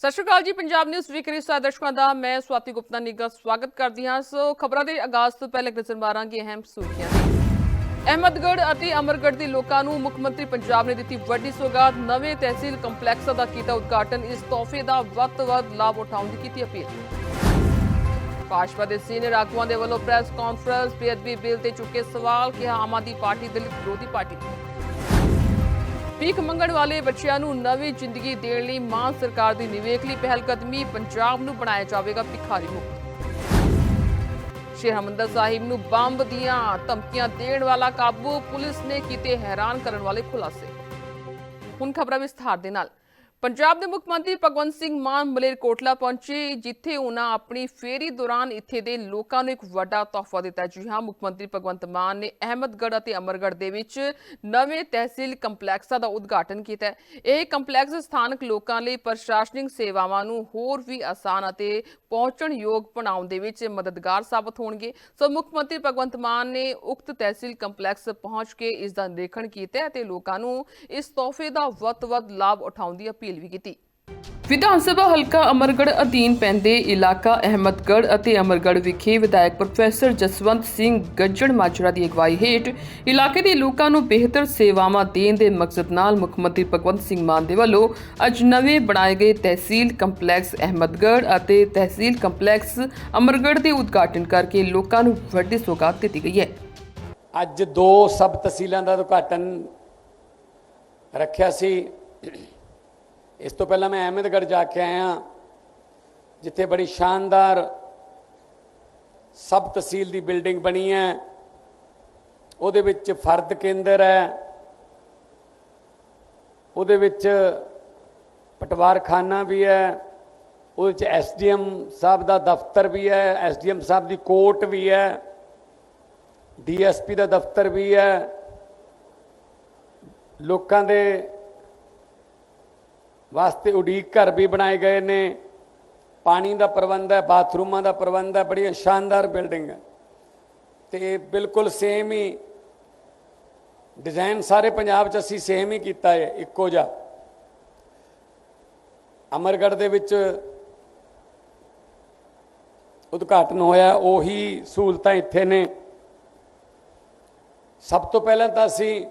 ਸਤਿ ਸ਼੍ਰੀ ਅਕਾਲ ਜੀ, Punjab news week ਦੇ ਸਾਰੇ ਦਰਸ਼ਕਾਂ ਦਾ, ਮੈਂ ਸਵਾਤੀ ਗੁਪਤਾ ਨਿੱਘਾ ਸਵਾਗਤ ਕਰਦੀ ਹਾਂ। ਸੋ ਖਬਰਾਂ ਦੇ ਆਗਾਜ਼ ਤੋਂ ਪਹਿਲਾਂ ਨਜ਼ਰ ਮਾਰਾਂਗੇ ਅਹਿਮ ਸੁਰਖੀਆਂ ਅਹਿਮਦਗੜ੍ਹ ਅਤੇ ਅਮਰਗੜ੍ਹ ਦੇ ਲੋਕਾਂ ਨੂੰ ਮੁੱਖ ਮੰਤਰੀ ਪੰਜਾਬ ਨੇ ਦਿੱਤੀ ਵੱਡੀ ਸੌਗਾਤ। ਨਵੇਂ ਤਹਿਸੀਲ ਕੰਪਲੈਕਸ ਦਾ ਕੀਤਾ ਉਦਘਾਟਨ। ਇਸ ਤੋਹਫੇ ਦਾ ਵੱਧ ਤੋਂ ਵੱਧ ਲਾਭ ਉਠਾਉਣ ਦੀ ਕੀਤੀ ਅਪੀਲ। ਭਾਜਪਾ ਦੇ ਸੀਨੀਅਰ ਆਗੂਆਂ ਦੇ ਵੱਲੋਂ ਪ੍ਰੈਸ ਕਾਨਫਰੰਸ, ਬੇਅਦਬੀ ਬਿੱਲ ਤੇ ਚੁੱਕੇ ਸਵਾਲ ਕਿ ਆਮ ਆਦਮੀ ਪਾਰਟੀ ਦਲਿਤ ਵਿਰੋਧੀ ਪਾਰਟੀ। ਭੀਖ ਮੰਗਣ ਵਾਲੇ ਬੱਚਿਆਂ ਨੂੰ ਨਵੀਂ ਜ਼ਿੰਦਗੀ ਦੇਣ ਲਈ ਮਾਨ ਸਰਕਾਰ ਦੀ ਨਿਵੇਕਲੀ ਪਹਿਲ ਕਦਮੀ ਪੰਜਾਬ ਨੂੰ ਬਣਾਇਆ ਜਾਵੇਗਾ ਭਿਖਾਰੀ ਮੁਕਤ। ਸ਼੍ਰੀ ਹਰਿਮੰਦਰ ਸਾਹਿਬ ਨੂੰ ਬੰਬ ਦੀਆਂ ਧਮਕੀਆਂ ਦੇਣ ਵਾਲਾ ਕਾਬੂ ਪੁਲਿਸ ਨੇ ਕੀਤੇ ਹੈਰਾਨ ਕਰਨ ਵਾਲੇ ਖੁਲਾਸੇ। ਹੁਣ ਖਬਰਾਂ ਵਿਸਥਾਰ ਦੇ ਨਾਲ। ਪੰਜਾਬ ਦੇ ਮੁੱਖ ਮੰਤਰੀ ਭਗਵੰਤ ਸਿੰਘ ਮਾਨ ਮਲੇਰਕੋਟਲਾ ਪਹੁੰਚੇ, ਜਿੱਥੇ ਉਹਨਾਂ ਆਪਣੀ ਫੇਰੀ ਦੌਰਾਨ ਇੱਥੇ ਦੇ ਲੋਕਾਂ ਨੂੰ ਇੱਕ ਵੱਡਾ ਤੋਹਫਾ ਦਿੱਤਾ। ਜੀ ਹਾਂ, ਮੁੱਖ ਮੰਤਰੀ ਭਗਵੰਤ ਮਾਨ ਨੇ ਅਹਿਮਦਗੜ੍ਹ ਅਤੇ ਅਮਰਗੜ੍ਹ ਦੇ ਵਿੱਚ ਨਵੇਂ ਤਹਿਸੀਲ ਕੰਪਲੈਕਸਾਂ ਦਾ ਉਦਘਾਟਨ ਕੀਤਾ। ਇਹ ਕੰਪਲੈਕਸ ਸਥਾਨਕ ਲੋਕਾਂ ਲਈ ਪ੍ਰਸ਼ਾਸਨਿਕ ਸੇਵਾਵਾਂ ਨੂੰ ਹੋਰ ਵੀ ਆਸਾਨ ਅਤੇ ਪਹੁੰਚਣਯੋਗ ਬਣਾਉਣ ਦੇ ਵਿੱਚ ਮਦਦਗਾਰ ਸਾਬਤ ਹੋਣਗੇ। ਸੋ ਮੁੱਖ ਮੰਤਰੀ ਭਗਵੰਤ ਮਾਨ ਨੇ ਉਕਤ ਤਹਿਸੀਲ ਕੰਪਲੈਕਸ ਪਹੁੰਚ ਕੇ ਇਸ ਦਾ ਨਿਰੀਖਣ ਕੀਤਾ ਅਤੇ ਲੋਕਾਂ ਨੂੰ ਇਸ ਤੋਹਫੇ ਦਾ ਵੱਧ ਤੋਂ ਵੱਧ ਲਾਭ ਉਠਾਉਣ ਦੀ ਅਪੀਲ ਵੀ ਕੀਤੀ। ਵਿਧਾਨ ਸਭਾ ਹਲਕਾ ਅਮਰਗੜ੍ਹ ਅਧੀਨ ਪੈਂਦੇ ਇਲਾਕਾ ਅਹਿਮਦਗੜ੍ਹ ਅਤੇ ਅਮਰਗੜ੍ਹ ਵਿਖੇ ਵਿਧਾਇਕ ਪ੍ਰੋਫੈਸਰ ਜਸਵੰਤ ਸਿੰਘ ਗੱਜੜ ਮਾਜਰਾ ਦੀ ਅਗਵਾਈ ਹੇਠ ਇਲਾਕੇ ਦੇ ਲੋਕਾਂ ਨੂੰ ਬਿਹਤਰ ਸੇਵਾਵਾਂ ਦੇਣ ਦੇ ਮਕਸਦ ਨਾਲ ਮੁੱਖ ਮੰਤਰੀ ਭਗਵੰਤ ਸਿੰਘ ਮਾਨ ਦੇ ਵੱਲੋਂ ਅੱਜ ਨਵੇਂ ਬਣਾਏ ਗਏ ਤਹਿਸੀਲ ਕੰਪਲੈਕਸ ਅਹਿਮਦਗੜ੍ਹ ਅਤੇ ਤਹਿਸੀਲ ਕੰਪਲੈਕਸ ਅਮਰਗੜ੍ਹ ਦੇ ਉਦਘਾਟਨ ਕਰਕੇ ਲੋਕਾਂ ਨੂੰ ਵੱਡੀ ਸੌਗਾਤ ਦਿੱਤੀ ਗਈ ਹੈ। ਅੱਜ ਦੋ ਸਬ ਤਹਿਸੀਲਾਂ ਦਾ ਉਦਘਾਟਨ ਰੱਖਿਆ ਸੀ। ਇਸ ਤੋਂ ਪਹਿਲਾਂ ਮੈਂ ਅਹਿਮਦਗੜ੍ਹ ਜਾ ਕੇ ਆਇਆ ਜਿੱਥੇ ਬੜੀ ਸ਼ਾਨਦਾਰ ਸਬ ਤਹਿਸੀਲ ਦੀ ਬਿਲਡਿੰਗ ਬਣੀ ਹੈ। ਉਹਦੇ ਵਿੱਚ ਫਰਦ ਕੇਂਦਰ ਹੈ। ਉਹਦੇ ਵਿੱਚ ਪਟਵਾਰਖਾਨਾ ਵੀ ਹੈ। ਉਹਦੇ ਵਿੱਚ ਐਸਡੀਐਮ ਸਾਹਿਬ ਦਾ ਦਫ਼ਤਰ ਵੀ ਹੈ। ਐਸਡੀਐਮ ਸਾਹਿਬ ਦੀ ਕੋਰਟ ਵੀ ਹੈ। ਡੀਐਸਪੀ ਦਾ ਦਫ਼ਤਰ ਵੀ ਹੈ। ਲੋਕਾਂ ਦੇ ਵਾਸਤੇ ਉਡੀਕ ਘਰ ਵੀ ਬਣਾਏ ਗਏ ਨੇ। ਪਾਣੀ ਦਾ ਪ੍ਰਬੰਧ ਹੈ, ਬਾਥਰੂਮਾਂ ਦਾ ਪ੍ਰਬੰਧ ਹੈ ਬੜੀ ਸ਼ਾਨਦਾਰ ਬਿਲਡਿੰਗ ਹੈ। ਤੇ ਬਿਲਕੁਲ ਸੇਮ ਹੀ ਡਿਜ਼ਾਈਨ ਸਾਰੇ ਪੰਜਾਬ 'ਚ ਅਸੀਂ ਸੇਮ ਹੀ ਕੀਤਾ ਹੈ, ਇੱਕੋ ਜਿਹਾ। ਅਮਰਗੜ੍ਹ ਦੇ ਵਿੱਚ ਉਦਘਾਟਨ ਹੋਇਆ, ਉਹੀ ਸਹੂਲਤਾਂ ਇੱਥੇ ਨੇ। ਸਭ ਤੋਂ ਪਹਿਲਾਂ ਤਾਂ ਅਸੀਂ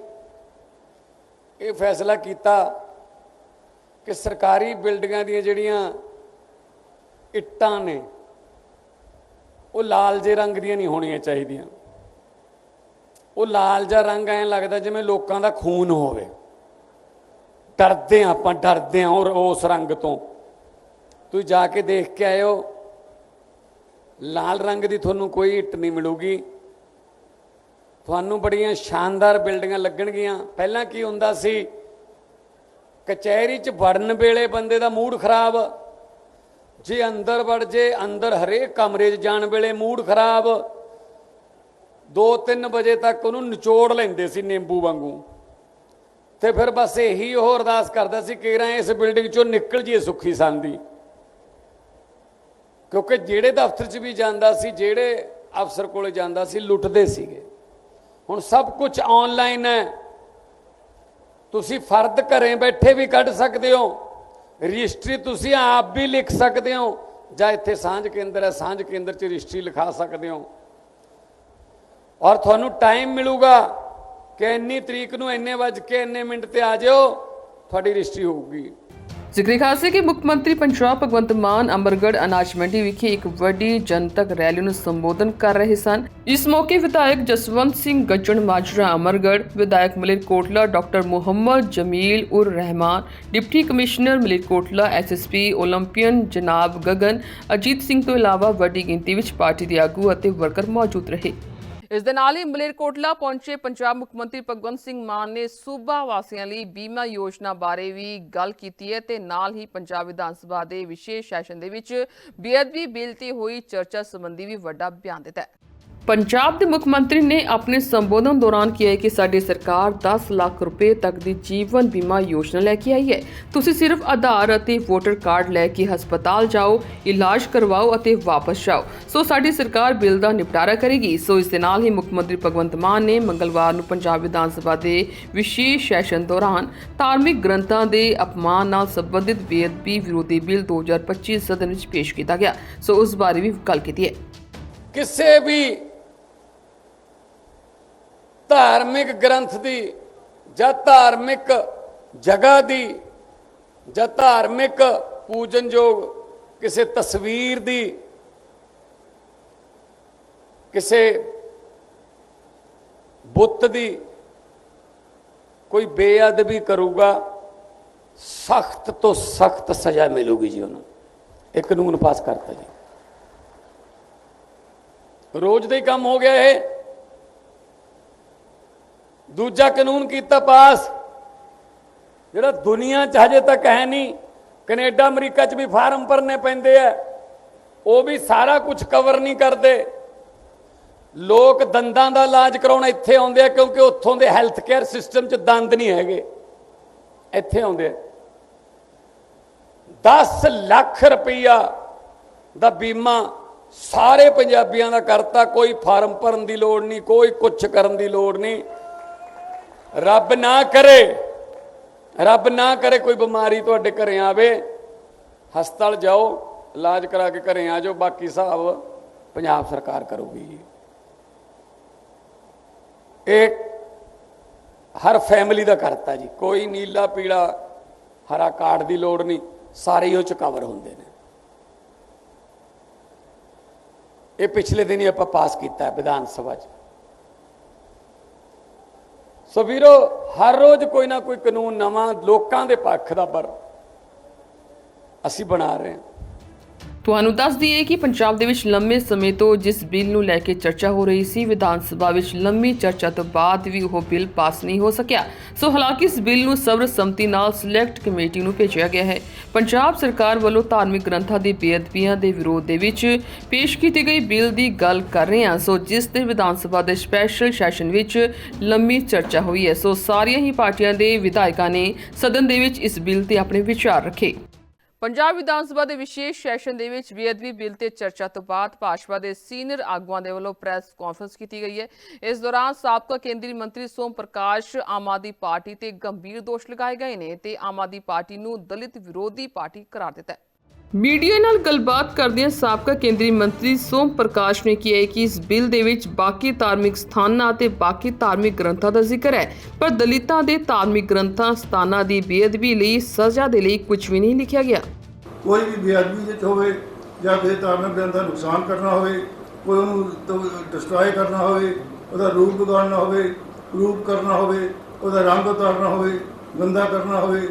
ਇਹ ਫੈਸਲਾ ਕੀਤਾ ਕਿ ਸਰਕਾਰੀ ਬਿਲਡਿੰਗਾਂ ਦੀਆਂ ਜਿਹੜੀਆਂ ਇੱਟਾਂ ਨੇ, ਉਹ ਲਾਲ ਜੇ ਰੰਗ ਦੀਆਂ ਨਹੀਂ ਹੋਣੀਆਂ ਚਾਹੀਦੀਆਂ। ਉਹ ਲਾਲ ਜਿਹਾ ਰੰਗ ਐਂ ਲੱਗਦਾ ਜਿਵੇਂ ਲੋਕਾਂ ਦਾ ਖੂਨ ਹੋਵੇ। ਡਰਦੇ ਹਾਂ ਆਪਾਂ, ਡਰਦੇ ਹਾਂ ਔਰ ਉਸ ਰੰਗ ਤੋਂ। ਤੁਸੀਂ ਜਾ ਕੇ ਦੇਖ ਕੇ ਆਇਓ। ਲਾਲ ਰੰਗ ਦੀ ਤੁਹਾਨੂੰ ਕੋਈ ਇੱਟ ਨਹੀਂ ਮਿਲੂਗੀ। ਤੁਹਾਨੂੰ ਬੜੀਆਂ ਸ਼ਾਨਦਾਰ ਬਿਲਡਿੰਗਾਂ ਲੱਗਣਗੀਆਂ। ਪਹਿਲਾਂ ਕੀ ਹੁੰਦਾ ਸੀ ਕਚਹਿਰੀ 'ਚ ਵੜਨ ਵੇਲੇ ਬੰਦੇ ਦਾ ਮੂਡ ਖਰਾਬ। ਜੇ ਅੰਦਰ ਵੜ ਜੇ, ਅੰਦਰ ਹਰੇਕ ਕਮਰੇ 'ਚ ਜਾਣ ਵੇਲੇ ਮੂਡ ਖਰਾਬ। 2-3 ਵਜੇ ਤੱਕ ਉਹਨੂੰ ਨਿਚੋੜ ਲੈਂਦੇ ਸੀ ਨਿੰਬੂ ਵਾਂਗੂ। ਤੇ ਫਿਰ ਬਸ ਇਹੀ ਉਹ ਅਰਦਾਸ ਕਰਦਾ ਸੀ ਕਿ ਰਾਂ ਇਸ ਬਿਲਡਿੰਗ 'ਚੋਂ ਨਿਕਲ ਜੀਏ ਸੁੱਖੀ ਸੰਦੀ ਕਿਉਂਕਿ ਜਿਹੜੇ ਦਫ਼ਤਰ 'ਚ ਵੀ ਜਾਂਦਾ ਸੀ, ਜਿਹੜੇ ਅਫਸਰ ਕੋਲੇ ਜਾਂਦਾ ਸੀ, ਲੁੱਟਦੇ ਸੀਗੇ। ਹੁਣ ਸਭ ਕੁਝ ਆਨਲਾਈਨ ਹੈ। ਤੁਸੀਂ ਫਰਦ ਘਰੇ ਬੈਠੇ ਵੀ ਕੱਢ ਸਕਦੇ ਹੋ। ਰਜਿਸਟਰੀ ਤੁਸੀਂ ਆਪ ਵੀ ਲਿਖ ਸਕਦੇ ਹੋ। ਜਾਂ ਇੱਥੇ ਸਾਂਝ ਕੇਂਦਰ ਹੈ, ਸਾਂਝ ਕੇਂਦਰ 'ਚ ਰਜਿਸਟਰੀ ਲਿਖਾ ਸਕਦੇ ਹੋ। ਔਰ ਤੁਹਾਨੂੰ ਟਾਈਮ ਮਿਲੂਗਾ ਕਿ ਇੰਨੀ ਤਰੀਕ ਨੂੰ ਇੰਨੇ ਵਜ ਕੇ ਇੰਨੇ ਮਿੰਟ ਤੇ ਆ ਜਾਓ, ਤੁਹਾਡੀ ਰਜਿਸਟਰੀ ਹੋਊਗੀ। ਜ਼ਿਕਰੀ ਖਾਸ ਹੈ ਕਿ ਮੁੱਖ ਮੰਤਰੀ ਪੰਜਾਬ ਭਗਵੰਤ ਮਾਨ ਅੰਮ੍ਰਿਤਗੜ੍ਹ ਅਨਾਜ ਮੰਡੀ ਵਿਖੇ ਇੱਕ ਵੱਡੀ ਜਨਤਕ ਰੈਲੀ ਨੂੰ ਸੰਬੋਧਨ ਕਰ ਰਹੇ ਸਨ। ਇਸ ਮੌਕੇ ਵਿਧਾਇਕ ਜਸਵੰਤ ਸਿੰਘ ਗੱਜਣ ਮਾਜਰਾ ਅੰਮ੍ਰਿਤਗੜ੍ਹ, ਵਿਧਾਇਕ Malerkotla doctor Mohammad Jamil Ur Rahman, deputy commissioner Malerkotla SSP 올림픽ਨ ਜਨਾਬ ਗਗਨ, ਅਜੀਤ ਸਿੰਘ ਤੋਂ ਇਲਾਵਾ ਵੱਡੀ ਗਿਣਤੀ ਵਿੱਚ ਪਾਰਟੀ ਦੇ ਆਗੂ ਅਤੇ ਵਰਕਰ ਮੌਜੂਦ ਰਹੇ। ਇਸ ਦੇ ਨਾਲ ਹੀ ਮਲੇਰਕੋਟਲਾ ਪਹੁੰਚੇ ਪੰਜਾਬ ਮੁੱਖ ਮੰਤਰੀ ਭਗਵੰਤ ਸਿੰਘ ਮਾਨ ਨੇ ਸੂਬਾ ਵਾਸੀਆਂ ਲਈ ਬੀਮਾ ਯੋਜਨਾ ਬਾਰੇ ਵੀ ਗੱਲ ਕੀਤੀ ਹੈ ਤੇ ਨਾਲ ਹੀ ਪੰਜਾਬ ਵਿਧਾਨ ਸਭਾ ਦੇ ਵਿਸ਼ੇਸ਼ ਸੈਸ਼ਨ ਦੇ ਵਿੱਚ ਬੇਅਦਬੀ ਬਿੱਲ ਤੇ ਹੋਈ, ਚਰਚਾ ਸੰਬੰਧੀ ਵੀ ਵੱਡਾ ਬਿਆਨ ਦਿੱਤਾ ਹੈ। ਪੰਜਾਬ ਦੇ ਮੁੱਖ ਮੰਤਰੀ ਨੇ ਆਪਣੇ ਸੰਬੋਧਨ ਦੌਰਾਨ ਕਿਹਾ ਕਿ ਸਾਡੀ ਸਰਕਾਰ 10 ਲੱਖ ਰੁਪਏ ਤੱਕ ਦੀ ਜੀਵਨ ਬੀਮਾ ਯੋਜਨਾ ਲੈ ਕੇ ਆਈ ਹੈ। ਤੁਸੀਂ ਸਿਰਫ ਆਧਾਰ ਅਤੇ ਵੋਟਰ ਕਾਰਡ ਲੈ ਕੇ ਹਸਪਤਾਲ ਜਾਓ, ਇਲਾਜ ਕਰਵਾਓ ਅਤੇ ਵਾਪਸ ਜਾਓ। ਸੋ ਸਾਡੀ ਸਰਕਾਰ ਬਿੱਲ ਦਾ ਨਿਪਟਾਰਾ ਕਰੇਗੀ। ਸੋ ਇਸ ਦੇ ਨਾਲ ਹੀ ਮੁੱਖ ਮੰਤਰੀ ਭਗਵੰਤ ਮਾਨ ਨੇ ਮੰਗਲਵਾਰ ਨੂੰ ਪੰਜਾਬ ਵਿਧਾਨ ਸਭਾ ਦੇ ਵਿਸ਼ੇਸ਼ ਸੈਸ਼ਨ ਦੌਰਾਨ ਧਾਰਮਿਕ ਗ੍ਰੰਥਾਂ ਦੇ ਅਪਮਾਨ ਨਾਲ ਸੰਬੰਧਿਤ ਬੇਅਦਬੀ ਵਿਰੋਧੀ ਬਿੱਲ 2025 ਸਦਨ ਵਿੱਚ ਪੇਸ਼ ਕੀਤਾ ਗਿਆ। ਸੋ ਉਸ ਬਾਰੇ ਵੀ ਗੱਲ ਕੀਤੀ ਹੈ। ਕਿਸੇ ਵੀ ਧਾਰਮਿਕ ਗ੍ਰੰਥ ਦੀ ਜਾਂ ਧਾਰਮਿਕ ਜਗ੍ਹਾ ਦੀ ਜਾਂ ਧਾਰਮਿਕ ਪੂਜਨਯੋਗ ਕਿਸੇ ਤਸਵੀਰ ਦੀ, ਕਿਸੇ ਬੁੱਤ ਦੀ ਕੋਈ ਬੇਅਦਬੀ ਕਰੂਗਾ, ਸਖਤ ਤੋਂ ਸਖਤ ਸਜ਼ਾ ਮਿਲੂਗੀ ਜੀ ਉਹਨੂੰ। ਇਹ ਕਾਨੂੰਨ ਪਾਸ ਕਰਤਾ ਜੀ। ਰੋਜ਼ ਦਾ ਹੀ ਕੰਮ ਹੋ ਗਿਆ ਇਹ। ਦੂਜਾ ਕਾਨੂੰਨ ਕੀਤਾ ਪਾਸ। ਜਿਹੜਾ ਦੁਨੀਆ 'ਚ ਹਜੇ ਤੱਕ ਹੈ ਨਹੀਂ, ਕੈਨੇਡਾ, ਅਮਰੀਕਾ 'ਚ ਵੀ ਫਾਰਮ ਭਰਨੇ ਪੈਂਦੇ ਆ। ਉਹ ਵੀ ਸਾਰਾ ਕੁਝ ਕਵਰ ਨਹੀਂ ਕਰਦੇ। ਲੋਕ ਦੰਦਾਂ ਦਾ ਇਲਾਜ ਕਰਾਉਣ ਇੱਥੇ ਆਉਂਦੇ ਆ, ਕਿਉਂਕਿ ਉੱਥੋਂ ਦੇ ਹੈਲਥ ਕੇਅਰ ਸਿਸਟਮ 'ਚ ਦੰਦ ਨਹੀਂ ਹੈਗੇ। ਇੱਥੇ ਆਉਂਦੇ ਆ। 10 ਲੱਖ ਰੁਪਈਆ ਦਾ ਬੀਮਾ ਸਾਰੇ ਪੰਜਾਬੀਆਂ ਦਾ ਕਰਤਾ। ਕੋਈ ਫਾਰਮ ਭਰਨ ਦੀ ਲੋੜ ਨਹੀਂ, ਕੋਈ ਕੁਛ ਕਰਨ ਦੀ ਲੋੜ ਨਹੀਂ। ਰੱਬ ਨਾ ਕਰੇ, ਰੱਬ ਨਾ ਕਰੇ ਕੋਈ ਬਿਮਾਰੀ ਤੁਹਾਡੇ ਘਰੇ ਆਵੇ, ਹਸਪਤਾਲ ਜਾਓ, ਇਲਾਜ ਕਰਾ ਕੇ ਘਰੇ ਆ ਜਾਓ, ਬਾਕੀ ਹਿਸਾਬ ਪੰਜਾਬ ਸਰਕਾਰ ਕਰੂਗੀ। ਜੀ ਇਹ ਹਰ ਫੈਮਿਲੀ ਦਾ ਕਰਤਾ ਜੀ, ਕੋਈ ਨੀਲਾ, ਪੀਲਾ, ਹਰਾ ਕਾਰਡ ਦੀ ਲੋੜ ਨਹੀਂ, ਸਾਰੇ ਹੀ ਉਹ ਚ ਕਵਰ ਹੁੰਦੇ ਨੇ। ਇਹ ਪਿਛਲੇ ਦਿਨ ਹੀ ਆਪਾਂ ਪਾਸ ਕੀਤਾ ਵਿਧਾਨ ਸਭਾ 'ਚ। ਸੋ ਵੀਰੋ, ਹਰ ਰੋਜ਼ ਕੋਈ ਨਾ ਕੋਈ ਕਾਨੂੰਨ ਨਵਾਂ ਲੋਕਾਂ ਦੇ ਪੱਖ ਦਾ ਪਰ ਅਸੀਂ ਬਣਾ ਰਹੇ ਹਾਂ। ਤੁਹਾਨੂੰ ਦੱਸ ਦਈਏ ਕਿ ਪੰਜਾਬ ਦੇ ਵਿੱਚ ਲੰਮੇ ਸਮੇਂ ਤੋਂ ਜਿਸ ਬਿੱਲ ਨੂੰ ਲੈ ਕੇ ਚਰਚਾ ਹੋ ਰਹੀ ਸੀ, ਵਿਧਾਨ ਸਭਾ ਵਿੱਚ ਲੰਮੀ ਚਰਚਾ ਤੋਂ ਬਾਅਦ ਵੀ ਉਹ ਬਿੱਲ ਪਾਸ ਨਹੀਂ ਹੋ ਸਕਿਆ। ਸੋ ਹਾਲਾਂਕਿ ਇਸ ਬਿੱਲ ਨੂੰ ਸਰਬਸੰਮਤੀ ਨਾਲ ਸਿਲੈਕਟ ਕਮੇਟੀ ਨੂੰ ਭੇਜਿਆ ਗਿਆ ਹੈ। ਪੰਜਾਬ ਸਰਕਾਰ ਵੱਲੋਂ ਧਾਰਮਿਕ ਗ੍ਰੰਥਾਂ ਦੀ ਬੇਅਦਬੀਆਂ ਦੇ ਵਿਰੋਧ ਦੇ ਵਿੱਚ ਪੇਸ਼ ਕੀਤੀ ਗਈ ਬਿੱਲ ਦੀ ਗੱਲ ਕਰ ਰਹੇ ਹਾਂ। ਸੋ ਜਿਸ 'ਤੇ ਵਿਧਾਨ ਸਭਾ ਦੇ ਸਪੈਸ਼ਲ ਸੈਸ਼ਨ ਵਿੱਚ ਲੰਮੀ ਚਰਚਾ ਹੋਈ ਹੈ। ਸੋ ਸਾਰੀਆਂ ਹੀ ਪਾਰਟੀਆਂ ਦੇ ਵਿਧਾਇਕਾਂ ਨੇ ਸਦਨ ਦੇ ਵਿੱਚ ਇਸ ਬਿੱਲ ਤੇ ਆਪਣੇ ਵਿਚਾਰ ਰੱਖੇ। ਪੰਜਾਬ ਵਿਧਾਨ ਸਭਾ ਦੇ ਵਿਸ਼ੇਸ਼ ਸੈਸ਼ਨ ਦੇ ਵਿੱਚ ਬੇਅਦਬੀ ਬਿੱਲ ਤੇ ਚਰਚਾ ਤੋਂ ਬਾਅਦ ਭਾਜਪਾ ਦੇ ਸੀਨੀਅਰ ਆਗੂਆਂ ਦੇ ਵੱਲੋਂ ਪ੍ਰੈਸ ਕਾਨਫਰੰਸ ਕੀਤੀ ਗਈ ਹੈ। ਇਸ ਦੌਰਾਨ ਸਾਬਕਾ ਕੇਂਦਰੀ ਮੰਤਰੀ ਸੋਮ ਪ੍ਰਕਾਸ਼, ਆਮ ਆਦਮੀ ਪਾਰਟੀ ਤੇ ਗੰਭੀਰ ਦੋਸ਼ ਲਗਾਏ ਗਏ ਨੇ ਤੇ ਆਮ ਆਦਮੀ ਪਾਰਟੀ ਨੂੰ ਦਲਿਤ ਵਿਰੋਧੀ ਪਾਰਟੀ ਕਰਾਰ ਦਿੱਤਾ ਹੈ। ਮੀਡੀਆ ਨਾਲ ਗੱਲਬਾਤ ਕਰਦਿਆਂ ਸਾਬਕਾ ਕੇਂਦਰੀ ਮੰਤਰੀ ਸੋਮ ਪ੍ਰਕਾਸ਼ ਨੇ ਕਿਹਾ ਹੈ ਕਿ ਇਸ ਬਿੱਲ ਦੇ ਵਿੱਚ ਬਾਕੀ ਧਾਰਮਿਕ ਸਥਾਨਾਂ ਅਤੇ ਬਾਕੀ ਧਾਰਮਿਕ ਗ੍ਰੰਥਾਂ ਦਾ ਜ਼ਿਕਰ ਹੈ, ਪਰ ਦਲਿਤਾਂ ਦੇ ਧਾਰਮਿਕ ਗ੍ਰੰਥਾਂ, ਸਥਾਨਾਂ ਦੀ ਬੇਅਦਬੀ ਲਈ ਸਜ਼ਾ ਦੇ ਲਈ ਕੁਝ ਵੀ ਨਹੀਂ ਲਿਖਿਆ ਗਿਆ। ਕੋਈ ਵੀ ਬੇਅਦਬੀ ਵਿੱਚ ਹੋਵੇ ਜਾਂ ਕਿਸੇ ਧਾਰਮਿਕ ਗ੍ਰੰਥ ਦਾ ਨੁਕਸਾਨ ਕਰਨਾ ਹੋਵੇ, ਕੋਈ ਉਹਨੂੰ ਡਿਸਟਰੋਏ ਕਰਨਾ ਹੋਵੇ, ਉਹਦਾ ਰੂਪ ਵਿਗਾੜਨਾ ਹੋਵੇ, ਰੂਪ ਕਰਨਾ ਹੋਵੇ, ਉਹਦਾ ਰੰਗ ਉਤਾਰਨਾ ਹੋਵੇ, ਗੰਦਾ ਕਰਨਾ ਹੋਵੇ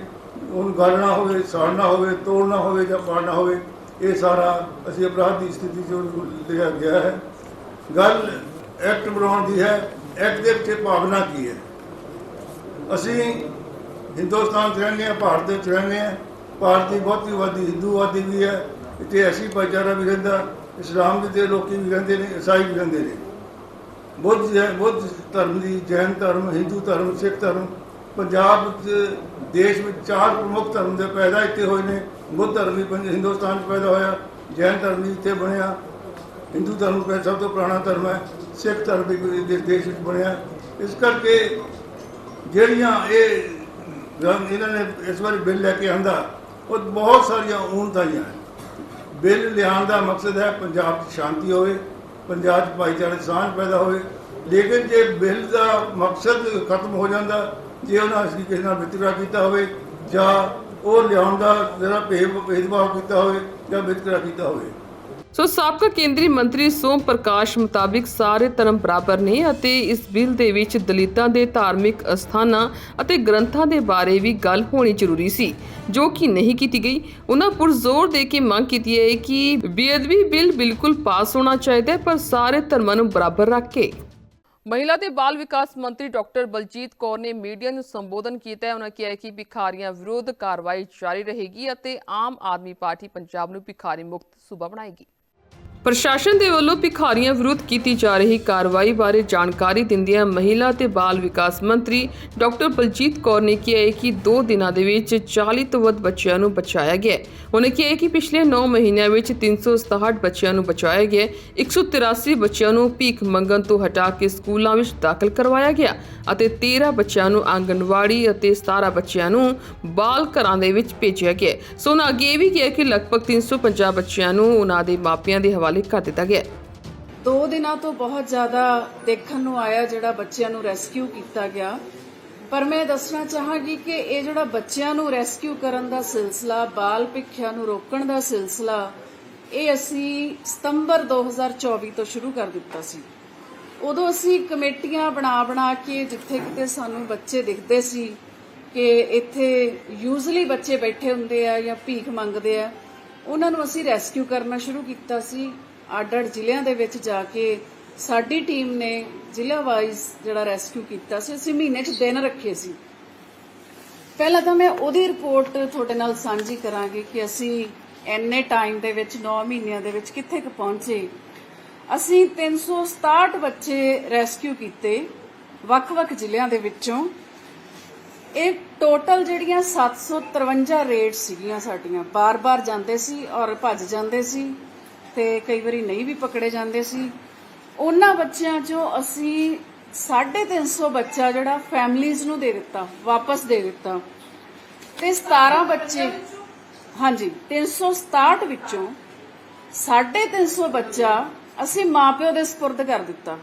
ਉਹਨੂੰ ਗਾਲਣਾ ਹੋਵੇ ਸਾੜਨਾ ਹੋਵੇ ਤੋੜਨਾ ਹੋਵੇ ਜਾਂ ਪਾੜਨਾ ਹੋਵੇ, ਇਹ ਸਾਰਾ ਅਸੀਂ ਅਪਰਾਧ ਦੀ ਸਥਿਤੀ 'ਚ ਉਹਨੂੰ ਲਿਖਿਆ ਗਿਆ ਹੈ। ਗੱਲ ਐਕਟ ਬਣਾਉਣ ਦੀ ਹੈ। ਐਕਟ ਦੇ ਵਿੱਚ ਭਾਵਨਾ ਕੀ ਹੈ? ਅਸੀਂ ਹਿੰਦੁਸਤਾਨ 'ਚ ਰਹਿੰਦੇ ਹਾਂ, ਭਾਰਤ ਦੇ ਵਿੱਚ ਰਹਿੰਦੇ ਹਾਂ। ਭਾਰਤ ਦੀ ਬਹੁਤੀਵਾਦੀ ਹਿੰਦੂਵਾਦੀ ਵੀ ਹੈ। ਇੱਥੇ ਐਸੀ ਭਾਈਚਾਰਾ ਵੀ ਰਹਿੰਦਾ, ਇਸਲਾਮ ਦੇ ਲੋਕੀ ਵੀ ਰਹਿੰਦੇ ਨੇ, ਈਸਾਈ ਵੀ ਰਹਿੰਦੇ ਨੇ। ਬੁੱਧ ਬੁੱਧ ਧਰਮ ਦੀ ਜੈਨ ਧਰਮ, ਹਿੰਦੂ ਧਰਮ, ਸਿੱਖ ਧਰਮ ਪੰਜਾਬ ਵਿੱਚ, ਦੇਸ਼ ਵਿੱਚ ਚਾਰ ਪ੍ਰਮੁੱਖ ਧਰਮ ਦੇ ਪੈਦਾ ਇੱਥੇ ਹੋਏ ਨੇ। ਬੁੱਧ ਧਰਮ ਵੀ ਹਿੰਦੁਸਤਾਨ 'ਚ ਪੈਦਾ ਹੋਇਆ, ਜੈਨ ਧਰਮ ਵੀ ਇੱਥੇ ਬਣਿਆ। ਹਿੰਦੂ ਧਰਮ ਦਾ ਸਭ ਤੋਂ ਪੁਰਾਣਾ ਧਰਮ ਹੈ, ਸਿੱਖ ਧਰਮ ਵੀ ਦੇਸ਼ ਵਿੱਚ ਬਣਿਆ। ਇਸ ਕਰਕੇ ਜਿਹੜੀਆਂ ਇਹ ਇਹਨਾਂ ਨੇ ਇਸ ਵਾਰੀ ਬਿੱਲ ਲੈ ਕੇ ਆਂਦਾ, ਉਹ ਬਹੁਤ ਸਾਰੀਆਂ ਊਣਤਾਈਆਂ ਹੈ ਬਿੱਲ ਲਿਆਉਣ ਦਾ ਮਕਸਦ ਹੈ ਪੰਜਾਬ 'ਚ ਸ਼ਾਂਤੀ ਹੋਵੇ, ਪੰਜਾਬ 'ਚ ਭਾਈਚਾਰੇ ਸਾਂਝ ਪੈਦਾ ਹੋਵੇ। ਲੇਕਿਨ ਜੇ ਬਿੱਲ ਦਾ ਮਕਸਦ ਖਤਮ ਹੋ ਜਾਂਦਾ ਜੇ ਉਹਨਾਂ ਅਸੀਂ ਕਿਸੇ ਨਾਲ ਵਿਤਕਰਾ ਕੀਤਾ ਹੋਵੇ, ਜਾਂ ਉਹ ਲਿਆਉਣ ਦਾ ਜਿਹੜਾ ਭੇਦ ਭੇਦਭਾਵ ਕੀਤਾ ਹੋਵੇ, ਜਾਂ ਵਿਤਕਰਾ ਕੀਤਾ ਹੋਵੇ। ਸੋ ਸਾਬਕਾ ਕੇਂਦਰੀ ਮੰਤਰੀ ਸੋਮ ਪ੍ਰਕਾਸ਼ ਮੁਤਾਬਿਕ ਸਾਰੇ ਧਰਮ ਬਰਾਬਰ ਨੇ ਅਤੇ ਇਸ ਬਿੱਲ ਦੇ ਵਿੱਚ ਦਲਿਤਾਂ ਦੇ ਧਾਰਮਿਕ ਅਸਥਾਨਾਂ ਅਤੇ ਗ੍ਰੰਥਾਂ ਦੇ ਬਾਰੇ ਵੀ ਗੱਲ ਹੋਣੀ ਜ਼ਰੂਰੀ ਸੀ, ਜੋ ਕਿ ਨਹੀਂ ਕੀਤੀ ਗਈ। ਉਹਨਾਂ ਪੁਰਜ਼ੋਰ ਦੇ ਕੇ ਮੰਗ ਕੀਤੀ ਹੈ ਕਿ ਬੇਅਦਬੀ ਬਿੱਲ ਬਿਲਕੁਲ ਪਾਸ ਹੋਣਾ ਚਾਹੀਦਾ ਪਰ ਸਾਰੇ ਧਰਮਾਂ ਨੂੰ ਬਰਾਬਰ ਰੱਖ ਕੇ। ਮਹਿਲਾ ਤੇ ਬਾਲ ਵਿਕਾਸ ਮੰਤਰੀ ਡਾਕਟਰ ਬਲਜੀਤ ਕੌਰ ਨੇ ਮੀਡੀਆ ਨੂੰ ਸੰਬੋਧਨ ਕੀਤਾ ਹੈ। ਉਹਨਾਂ ਕਿਹਾ ਕਿ ਭਿਖਾਰੀਆਂ ਵਿਰੁੱਧ ਕਾਰਵਾਈ ਜਾਰੀ ਰਹੇਗੀ ਅਤੇ ਆਮ ਆਦਮੀ ਪਾਰਟੀ ਪੰਜਾਬ ਨੂੰ ਭਿਖਾਰੀ ਮੁਕਤ ਸੂਬਾ ਬਣਾਏਗੀ। ਪ੍ਰਸ਼ਾਸਨ ਦੇ ਵੱਲੋਂ ਭਿਖਾਰੀਆਂ ਵਿਰੁੱਧ ਕੀਤੀ ਜਾ ਰਹੀ ਕਾਰਵਾਈ ਬਾਰੇ ਜਾਣਕਾਰੀ ਦਿੰਦਿਆਂ ਮਹਿਲਾ ਤੇ ਬਾਲ ਵਿਕਾਸ ਮੰਤਰੀ ਡਾਕਟਰ ਬਲਜੀਤ ਕੌਰ ਨੇ ਕਿਹਾ ਹੈ ਕਿ 2 ਦਿਨਾਂ ਦੇ ਵਿੱਚ 40 ਤੋਂ ਵੱਧ ਬੱਚਿਆਂ ਨੂੰ ਬਚਾਇਆ ਗਿਆ ਉਹਨੇ ਕਿਹਾ ਕਿ ਪਿਛਲੇ 9 ਮਹੀਨਿਆਂ ਵਿੱਚ 367 ਬੱਚਿਆਂ ਨੂੰ ਬਚਾਇਆ ਗਿਆ ਹੈ। 183 ਬੱਚਿਆਂ ਨੂੰ ਭੀਖ ਮੰਗਣ ਤੋਂ ਹਟਾ ਕੇ ਸਕੂਲਾਂ ਵਿੱਚ ਦਾਖਲ ਕਰਵਾਇਆ ਗਿਆ ਅਤੇ 13 ਬੱਚਿਆਂ ਨੂੰ ਆਂਗਣਵਾੜੀ ਅਤੇ 17 ਬੱਚਿਆਂ ਨੂੰ ਬਾਲ ਘਰਾਂ ਦੇ ਵਿੱਚ ਭੇਜਿਆ ਗਿਆ ਸੋ ਉਹਨਾਂ ਅੱਗੇ ਇਹ ਵੀ ਕਿਹਾ ਕਿ ਲਗਭਗ 350 ਬੱਚਿਆਂ ਨੂੰ ਉਹਨਾਂ ਦੇ ਮਾਪਿਆਂ ਦੇ ਹਵਾਲੇ ਕਰ ਦਿੱਤਾ ਗਿਆ ਦੋ ਦਿਨਾਂ ਤੋਂ ਬਹੁਤ ਜ਼ਿਆਦਾ ਦੇਖਣ ਨੂੰ ਆਇਆ ਜਿਹੜਾ ਬੱਚਿਆਂ ਨੂੰ ਰੈਸਕਿਊ ਕੀਤਾ ਗਿਆ। ਪਰ ਮੈਂ ਦੱਸਣਾ ਚਾਹਾਂਗੀ ਕਿ ਇਹ ਜਿਹੜਾ ਬੱਚਿਆਂ ਨੂੰ ਰੈਸਕਿਊ ਕਰਨ ਦਾ ਸਿਲਸਿਲਾ, ਬਾਲ ਭਿੱਖਿਆ ਨੂੰ ਰੋਕਣ ਦਾ ਸਿਲਸਿਲਾ, ਇਹ ਅਸੀਂ ਸਤੰਬਰ 2024 ਤੋਂ ਸ਼ੁਰੂ ਕਰ ਦਿੱਤਾ ਸੀ। ਉਦੋਂ ਅਸੀਂ ਕਮੇਟੀਆਂ ਬਣਾ ਬਣਾ ਕੇ ਜਿੱਥੇ ਕਿਤੇ ਸਾਨੂੰ ਬੱਚੇ ਦਿਖਦੇ ਸੀ ਕਿ ਇੱਥੇ ਯੂਜ਼ਲੀ ਬੱਚੇ ਬੈਠੇ ਹੁੰਦੇ ਆ ਜਾਂ ਭੀਖ ਮੰਗਦੇ ਆ, ਉਹਨਾਂ ਨੂੰ ਅਸੀਂ ਰੈਸਕਿਊ ਕਰਨਾ ਸ਼ੁਰੂ ਕੀਤਾ ਸੀ। ਅੱਡ-ਅੱਡ ਜ਼ਿਲ੍ਹਿਆਂ ਦੇ ਵਿੱਚ ਜਾ ਕੇ ਸਾਡੀ ਟੀਮ ਨੇ ਜ਼ਿਲ੍ਹਾ ਵਾਈਜ਼ ਜਿਹੜਾ ਰੈਸਕਿਊ ਕੀਤਾ ਸੀ, ਅਸੀਂ ਮਹੀਨੇ 'ਚ ਦਿਨ ਰੱਖੇ ਸੀ। ਪਹਿਲਾਂ ਤਾਂ ਮੈਂ ਉਹਦੀ ਰਿਪੋਰਟ ਤੁਹਾਡੇ ਨਾਲ ਸਾਂਝੀ ਕਰਾਂਗੀ ਕਿ ਅਸੀਂ ਐਨੇ ਟਾਈਮ ਦੇ ਵਿੱਚ 9 ਮਹੀਨਿਆਂ ਦੇ ਵਿੱਚ ਕਿੱਥੇ ਕੁ ਪਹੁੰਚੇ। ਅਸੀਂ 367 ਬੱਚੇ ਰੈਸਕਿਊ ਕੀਤੇ ਵੱਖ-ਵੱਖ ਜ਼ਿਲ੍ਹਿਆਂ ਦੇ ਵਿੱਚੋਂ। ਇਹ ਟੋਟਲ ਜਿਹੜੀਆਂ 753 ਰੇਡ ਸੀਗੀਆਂ ਸਾਡੀਆਂ। ਬਾਰ-ਬਾਰ ਜਾਂਦੇ ਸੀ ਔਰ ਭੱਜ ਜਾਂਦੇ ਸੀ। ਤੇ ਕਈ ਵਾਰੀ ਨਹੀਂ ਵੀ ਪਕੜੇ ਜਾਂਦੇ ਸੀ। ਉਹਨਾਂ ਬੱਚਿਆਂ ਚੋਂ ਅਸੀਂ 350 ਬੱਚਾ ਜਿਹੜਾ ਫੈਮਲੀਆਂ ਨੂੰ ਦੇ ਦਿੱਤਾ ਵਾਪਸ ਦੇ ਦਿੱਤਾ। ਤੇ 17 ਬੱਚੇ ਹਾਂਜੀ 367 ਵਿੱਚੋਂ 350 ਬੱਚਾ ਅਸੀਂ ਮਾਪਿਓ ਦੇ ਸਪੁਰਦ ਕਰ ਦਿੱਤਾ।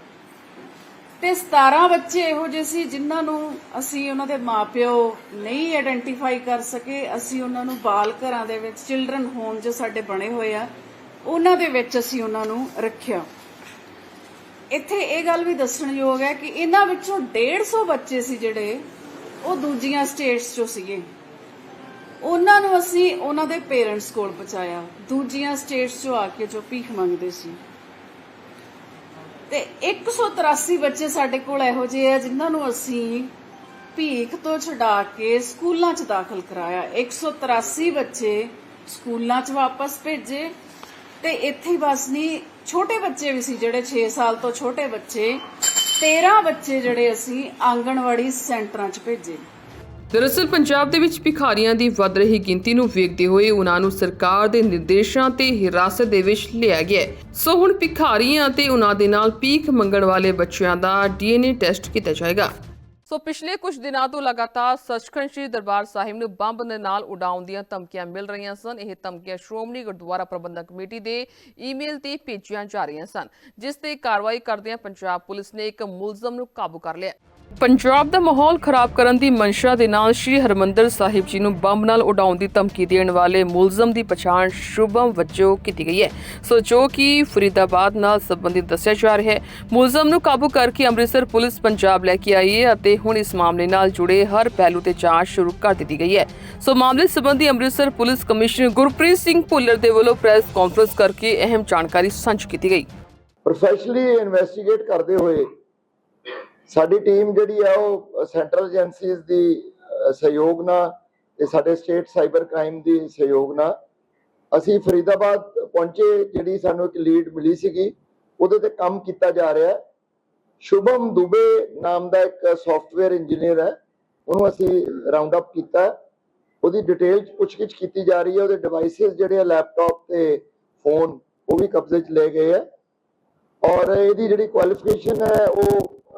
ਤੇ 17 ਬੱਚੇ ਇਹੋ ਜਿਹੇ ਸੀ ਜਿਨ੍ਹਾਂ ਨੂੰ ਅਸੀਂ ਉਹਨਾਂ ਦੇ ਮਾਪਿਓ ਨਹੀਂ ਆਇਡੈਂਟੀਫਾਈ ਕਰ ਸਕੇ। ਅਸੀਂ ਉਹਨਾਂ ਨੂੰ ਬਾਲ ਘਰਾਂ ਦੇ ਵਿੱਚ ਚਿਲਡਰਨ ਹੋਮ ਜੋ ਸਾਡੇ ਬਣੇ ਹੋਏ ਆ। ਉਹਨਾਂ ਦੇ ਵਿੱਚ ਅਸੀਂ ਉਹਨਾਂ ਨੂੰ ਰੱਖਿਆ। ਇੱਥੇ ਇਹ ਗੱਲ ਵੀ ਦੱਸਣਯੋਗ ਹੈ ਕਿ ਇਹਨਾਂ ਵਿੱਚੋਂ 150 ਬੱਚੇ ਸੀ ਜਿਹੜੇ ਉਹ ਦੂਜੀਆਂ ਸਟੇਟਸ ਚੋਂ ਸੀਗੇ। ਉਹਨਾਂ ਨੂੰ ਅਸੀਂ ਉਹਨਾਂ ਦੇ ਪੇਰੈਂਟਸ ਕੋਲ ਪਹੁੰਚਾਇਆ। ਦੂਜੀਆਂ ਸਟੇਟਸ ਚੋਂ ਆ ਕੇ ਜੋ ਭੀਖ ਮੰਗਦੇ ਸੀ। ਤੇ 183 ਬੱਚੇ ਸਾਡੇ ਕੋਲ ਇਹੋ ਜਿਹੇ ਆ ਜਿਨ੍ਹਾਂ ਨੂੰ ਅਸੀਂ ਭੀਖ ਤੋਂ ਛਡਾ ਕੇ ਸਕੂਲਾਂ 'ਚ ਦਾਖਲ ਕਰਾਇਆ। 183 ਬੱਚੇ ਸਕੂਲਾਂ 'ਚ ਵਾਪਸ ਭੇਜੇ। ਤੇ ਇੱਥੇ ਹੀ ਬਸ ਨਹੀਂ ਛੋਟੇ ਬੱਚੇ ਵੀ ਸੀ ਜਿਹੜੇ 6 ਸਾਲ ਤੋਂ ਛੋਟੇ ਬੱਚੇ। 13 ਬੱਚੇ ਜਿਹੜੇ ਅਸੀਂ ਆਂਗਣਵਾੜੀ ਸੈਂਟਰਾਂ 'ਚ ਭੇਜੇ। ਦਰਅਸਲ ਪੰਜਾਬ ਦੇ ਵਿੱਚ ਭਿਖਾਰੀਆਂ ਦੀ ਵੱਧ ਰਹੀ ਗਿਣਤੀ ਨੂੰ ਵੇਖਦੇ ਹੋਏ ਉਹਨਾਂ ਨੂੰ ਸਰਕਾਰ ਦੇ ਨਿਰਦੇਸ਼ਾਂ ਤੇ ਹਿਰਾਸਤ ਦੇ ਵਿੱਚ ਲਿਆ ਗਿਆ ਸੋ ਹੁਣ ਭਿਖਾਰੀਆਂ ਤੇ ਉਹਨਾਂ ਦੇ ਨਾਲ ਭੀਖ ਮੰਗਣ ਵਾਲੇ ਬੱਚਿਆਂ ਦਾ ਡੀਐਨਏ ਟੈਸਟ ਕੀਤਾ ਜਾਏਗਾ। ਸੋ ਪਿਛਲੇ ਕੁਝ ਦਿਨਾਂ ਤੋਂ ਲਗਾਤਾਰ ਸੱਚਖੰਡ ਸ੍ਰੀ ਦਰਬਾਰ ਸਾਹਿਬ ਨੂੰ ਬੰਬ ਦੇ ਨਾਲ ਉਡਾਉਣ ਦੀਆਂ ਧਮਕੀਆਂ ਮਿਲ ਰਹੀਆਂ ਸਨ। ਇਹ ਧਮਕੀਆਂ ਸ਼੍ਰੋਮਣੀ ਗੁਰਦੁਆਰਾ ਪ੍ਰਬੰਧਕ ਕਮੇਟੀ ਦੇ ਈਮੇਲ ਤੇ ਭੇਜੀਆਂ ਜਾ ਰਹੀਆਂ ਸਨ, ਜਿਸ ਤੇ ਕਾਰਵਾਈ ਕਰਦਿਆਂ ਪੰਜਾਬ ਪੁਲਿਸ ਨੇ ਇੱਕ ਮੁਲਜ਼ਮ ਨੂੰ ਕਾਬੂ ਕਰ ਲਿਆ। ਪੰਜਾਬ ਦਾ ਮਾਹੌਲ ਖਰਾਬ ਕਰਨ ਦੀ ਮਨਸ਼ਾ ਦੇ ਨਾਲ ਸ੍ਰੀ ਹਰਮੰਦਰ ਸਾਹਿਬ ਜੀ ਨੂੰ ਬੰਬ ਨਾਲ ਉਡਾਉਣ ਦੀ ਧਮਕੀ ਦੇਣ ਵਾਲੇ ਮੁਲਜ਼ਮ ਦੀ ਪਛਾਣ ਸ਼ੁਭਮ ਵਜੋਂ ਕੀਤੀ ਗਈ ਹੈ। ਸੋ ਜੋ ਕਿ ਫਰੀਦਾਬਾਦ ਨਾਲ ਸੰਬੰਧਿਤ ਦੱਸਿਆ ਜਾ ਰਿਹਾ ਹੈ। ਮੁਲਜ਼ਮ ਨੂੰ ਕਾਬੂ ਕਰਕੇ ਅੰਮ੍ਰਿਤਸਰ ਪੁਲਿਸ ਪੰਜਾਬ ਲੈ ਕੇ ਆਈ ਹੈ ਅਤੇ ਹੁਣ ਇਸ ਮਾਮਲੇ ਨਾਲ ਜੁੜੇ ਹਰ ਪਹਿਲੂ ਤੇ ਜਾਂਚ ਸ਼ੁਰੂ ਕਰ ਦਿੱਤੀ ਗਈ ਹੈ। ਸੋ ਮਾਮਲੇ ਸੰਬੰਧੀ ਅੰਮ੍ਰਿਤਸਰ ਪੁਲਿਸ ਕਮਿਸ਼ਨਰ ਗੁਰਪ੍ਰੀਤ ਸਿੰਘ ਭੁੱਲਰ ਦੇ ਵੱਲੋਂ ਪ੍ਰੈਸ ਕਾਨਫਰੰਸ ਕਰਕੇ ਅਹਿਮ ਜਾਣਕਾਰੀ ਸਾਂਝੀ ਕੀਤੀ ਗਈ। ਪ੍ਰੋਫੈਸ਼ਨਲੀ ਇਨਵੈਸਟੀਗੇਟ ਕਰਦੇ ਹੋਏ ਸਾਡੀ ਟੀਮ ਜਿਹੜੀ ਆ ਉਹ ਸੈਂਟਰਲ ਏਜੰਸੀਜ਼ ਦੀ ਸਹਿਯੋਗ ਨਾਲ ਤੇ ਸਾਡੇ ਸਟੇਟ ਸਾਈਬਰ ਕ੍ਰਾਈਮ ਦੀ ਸਹਿਯੋਗ ਨਾਲ ਅਸੀਂ ਫਰੀਦਾਬਾਦ ਪਹੁੰਚੇ, ਜਿਹੜੀ ਸਾਨੂੰ ਇੱਕ ਲੀਡ ਮਿਲੀ ਸੀਗੀ। ਉਹਦੇ ਤੇ ਕੰਮ ਕੀਤਾ ਜਾ ਰਿਹਾ ਹੈ। ਸ਼ੁਭਮ ਦੁਬੇ ਨਾਮ ਦਾ ਇੱਕ ਸੌਫਟਵੇਅਰ ਇੰਜੀਨੀਅਰ ਹੈ। ਉਹਨੂੰ ਅਸੀਂ ਰਾਉਂਡ ਅਪ ਕੀਤਾ ਉਹਦੀ ਡਿਟੇਲ ਚ ਪੁੱਛਗਿੱਛ ਕੀਤੀ ਜਾ ਰਹੀ ਹੈ। ਉਹਦੇ ਡਿਵਾਈਸਸ ਜਿਹੜੇ ਆ ਲੈਪਟਾਪ ਤੇ ਫੋਨ ਉਹ ਵੀ ਕਬਜ਼ੇ ਚ ਲਏ ਗਏ ਆ ਔਰ ਇਹਦੀ ਜਿਹੜੀ ਕੁਆਲੀਫਿਕੇਸ਼ਨ ਹੈ, ਉਹ